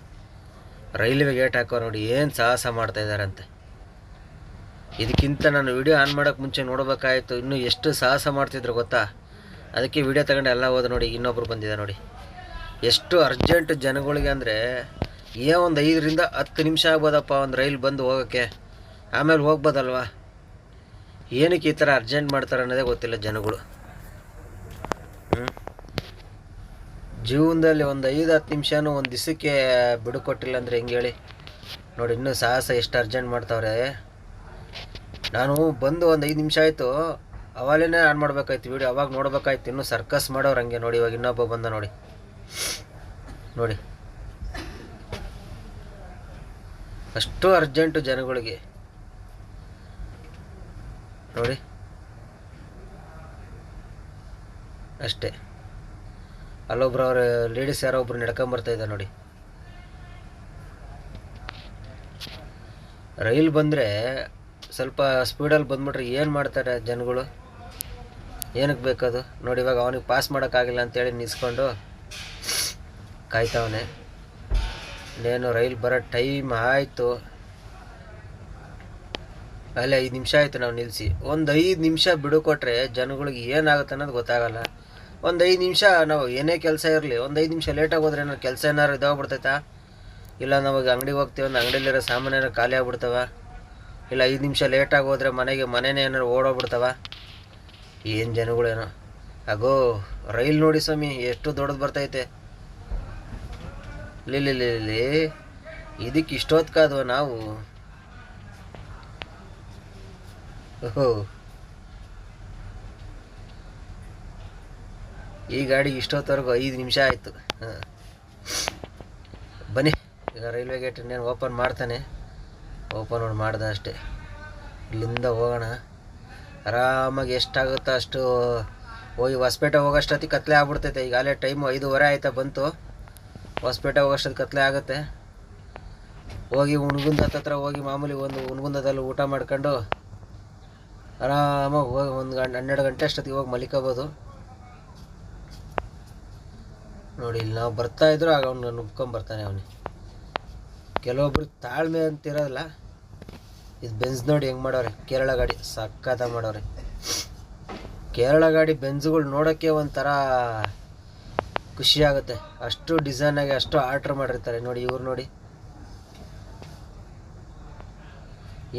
ರೈಲ್ವೆ ಗೇಟ್ ಹಾಕೋ ನೋಡಿ ಏನು ಸಾಹಸ ಮಾಡ್ತಾ ಇದ್ದಾರಂತೆ ಇದಕ್ಕಿಂತ ನಾನು ವಿಡಿಯೋ ಆನ್ ಮಾಡೋಕ್ಕೆ ಮುಂಚೆ ನೋಡಬೇಕಾಯಿತು ಇನ್ನೂ ಎಷ್ಟು ಸಾಹಸ ಮಾಡ್ತಿದ್ರು ಗೊತ್ತಾ? ಅದಕ್ಕೆ ವಿಡಿಯೋ ತಗೊಂಡು ಎಲ್ಲ ಹೋದ ನೋಡಿ, ಇನ್ನೊಬ್ರು ಬಂದಿದೆ ನೋಡಿ. ಎಷ್ಟು ಅರ್ಜೆಂಟ್ ಜನಗಳಿಗೆ ಅಂದರೆ ಏ ಒಂದು ಐದರಿಂದ ಹತ್ತು ನಿಮಿಷ ಆಗ್ಬೋದಪ್ಪ ಒಂದು ರೈಲ್ ಬಂದು ಹೋಗೋಕ್ಕೆ. ಆಮೇಲೆ ಹೋಗ್ಬೋದಲ್ವಾ? ಏನಕ್ಕೆ ಈ ಥರ ಅರ್ಜೆಂಟ್ ಮಾಡ್ತಾರೆ ಅನ್ನೋದೇ ಗೊತ್ತಿಲ್ಲ ಜನಗಳು. ಹ್ಮ್? ಜೀವನದಲ್ಲಿ ಒಂದು ಐದು ಹತ್ತು ನಿಮಿಷನೂ ಒಂದು ದಿವಸಕ್ಕೆ ಬಿಡು ಕೊಟ್ಟಿಲ್ಲ ಅಂದರೆ ಹೆಂಗೆ ಹೇಳಿ? ನೋಡಿ, ಇನ್ನೂ ಸಾಹಸ ಎಷ್ಟು ಅರ್ಜೆಂಟ್ ಮಾಡ್ತಾವ್ರೆ. ನಾನು ಬಂದು ಒಂದು ಐದು ನಿಮಿಷ ಆಯಿತು. ಅವಾಗಲೇ ಆನ್ ಮಾಡ್ಬೇಕಾಯ್ತು ವೀಡಿಯೋ ಅವಾಗ ನೋಡ್ಬೇಕಾಯ್ತು. ಇನ್ನೂ ಸರ್ಕಸ್ ಮಾಡೋರು ಹಂಗೆ ನೋಡಿ, ಇವಾಗ ಇನ್ನೊಬ್ಬ ಬಂದ ನೋಡಿ. ನೋಡಿ. ಅಷ್ಟು ಅರ್ಜೆಂಟು ಜನಗಳಿಗೆ. ನೋಡಿ. ಅಷ್ಟೇ. ಅಲ್ಲೊಬ್ರು ಅವ್ರ ಲೇಡೀಸ್ ಯಾರೋ ಒಬ್ರು ನಡ್ಕೊಂಬರ್ತಾ ಇದ್ದಾರೆ ನೋಡಿ. ರೈಲ್ ಬಂದರೆ ಸ್ವಲ್ಪ ಸ್ಪೀಡಲ್ಲಿ ಬಂದ್ಬಿಟ್ರೆ ಏನು ಮಾಡ್ತಾರೆ ಜನಗಳು? ಏನಕ್ಕೆ ಬೇಕದು? ನೋಡಿ ಇವಾಗ ಅವನಿಗೆ ಪಾಸ್ ಮಾಡೋಕ್ಕಾಗಿಲ್ಲ ಅಂತೇಳಿ ನಿಲ್ಸ್ಕೊಂಡು ಕಾಯ್ತಾವನೆ. ಇನ್ನೇನು ರೈಲ್ ಬರೋ ಟೈಮ್ ಆಯಿತು. ಅಲ್ಲೇ ಐದು ನಿಮಿಷ ಆಯಿತು ನಾವು ನಿಲ್ಲಿಸಿ ಒಂದು ಐದು ನಿಮಿಷ ಬಿಡು ಕೊಟ್ಟರೆ ಜನಗಳಿಗೆ ಏನಾಗುತ್ತೆ ಅನ್ನೋದು ಗೊತ್ತಾಗಲ್ಲ. ಒಂದು ಐದು ನಿಮಿಷ ನಾವು ಏನೇ ಕೆಲಸ ಇರಲಿ, ಒಂದು ಐದು ನಿಮಿಷ ಲೇಟಾಗಿ ಹೋದ್ರೆ ಏನಾರು ಕೆಲಸ ಏನಾರು ಇದಾಗ್ಬಿಡ್ತೈತಾ? ಇಲ್ಲ ನಮಗೆ ಅಂಗಡಿಗೆ ಹೋಗ್ತೀವಿ, ಒಂದು ಅಂಗಡಿಲಿರೋ ಸಾಮಾನು ಏನಾರು ಖಾಲಿ ಆಗ್ಬಿಡ್ತಾವ. ಇಲ್ಲ ಐದು ನಿಮಿಷ ಲೇಟಾಗಿ ಹೋದ್ರೆ ಮನೆಗೆ ಮನೆನೇ ಏನಾರು ಓಡೋಗ್ಬಿಡ್ತಾವ. ಏನು ಜನಗಳೇನೋ. ಅಗೋ, ರೈಲ್ ನೋಡಿ ಸ್ವಾಮಿ, ಎಷ್ಟು ದೊಡ್ಡದು ಬರ್ತೈತೆ. ಇಲ್ಲಿ ಇದಕ್ಕೆ ಇಷ್ಟೊತ್ಕಾದ್ವ ನಾವು? ಓಹೋ. ಈ ಗಾಡಿ ಇಷ್ಟೊತ್ತವರೆಗೂ ಐದು ನಿಮಿಷ ಆಯಿತು. ಹಾಂ. ಬನ್ನಿ, ಈಗ ರೈಲ್ವೆ ಗೇಟ್ ನಾನು ಓಪನ್ ಮಾಡ್ತಾನೆ. ಓಪನ್ ಮಾಡಿ ಮಾಡ್ದೆ ಅಷ್ಟೇ. ಇಲ್ಲಿಂದ ಹೋಗೋಣ. ಆರಾಮಾಗಿ ಎಷ್ಟಾಗುತ್ತೋ ಅಷ್ಟು ಹೋಗಿ ಹೊಸಪೇಟೆ ಹೋಗೋಷ್ಟೊತ್ತಿಗೆ ಕತ್ಲೆ ಆಗ್ಬಿಡ್ತೈತೆ. ಈಗಾಗಲೇ ಟೈಮು ಐದೂವರೆ ಆಯ್ತಾ ಬಂತು. ಹೊಸಪೇಟೆ ಹೋಗೋಷ್ಟೊತ್ತಿಗೆ ಕತ್ಲೆ ಆಗುತ್ತೆ. ಹೋಗಿ ಉಣ್ಗುಂದ ಹತ್ರ ಹೋಗಿ ಮಾಮೂಲಿ ಒಂದು ಹುಣಗುಂದದಲ್ಲಿ ಊಟ ಮಾಡ್ಕೊಂಡು ಆರಾಮಾಗಿ ಹೋಗಿ ಒಂದು ಗಂಟೆ, ಹನ್ನೆರಡು ಗಂಟೆ ಅಷ್ಟೊತ್ತಿಗೆ ಹೋಗಿ ಮಲಿಕೋಬೋದು. ನೋಡಿ, ಇಲ್ಲಿ ನಾವು ಬರ್ತಾ ಇದ್ರು, ಆಗ ಅವ್ನು ನುಗ್ಕೊಂಬರ್ತಾನೆ ಅವನಿಗೆ ಕೆಲವೊಬ್ರು ತಾಳ್ಮೆ ಅಂತಿರೋದಿಲ್ಲ ಇದು ಬೆನ್ಸ್ ನೋಡಿ ಹೆಂಗೆ ಮಾಡೋರೆ ಕೇರಳ ಗಾಡಿ ಸಕ್ಕತ್ತ ಮಾಡೋರೆ ಕೇರಳ ಗಾಡಿ ಬೆನ್ಸ್ಗಳು ನೋಡೋಕ್ಕೆ ಒಂಥರ ಖುಷಿ ಆಗುತ್ತೆ. ಅಷ್ಟು ಡಿಸೈನಾಗಿ ಅಷ್ಟು ಆರ್ಡ್ರ್ ಮಾಡಿರ್ತಾರೆ. ನೋಡಿ, ಇವ್ರು ನೋಡಿ.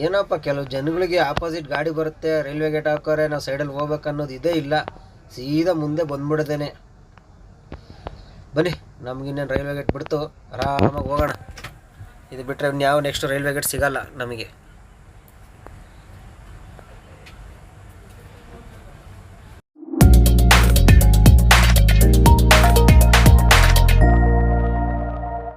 ಏನಪ್ಪ, ಕೆಲವು ಜನಗಳಿಗೆ ಆಪೋಸಿಟ್ ಗಾಡಿ ಬರುತ್ತೆ ರೈಲ್ವೆ ಗೇಟ್ ಹಾಕೋರೆ, ನಾವು ಸೈಡಲ್ಲಿ ಹೋಗ್ಬೇಕನ್ನೋದು ಇದೇ ಇಲ್ಲ. ಸೀದಾ ಮುಂದೆ ಬಂದ್ಬಿಡ್ದೇನೆ. ಬನ್ನಿ ನಮಗಿನ್ನೇನು ರೈಲ್ವೆ ಗೇಟ್ ಬಿಡ್ತು, ಆರಾಮಾಗಿ ಹೋಗೋಣ. ಇದು ಬಿಟ್ಟರೆ ಇನ್ಯಾವ ನೆಕ್ಸ್ಟ್ ರೈಲ್ವೆ ಗೇಟ್ ಸಿಗಲ್ಲ ನಮಗೆ.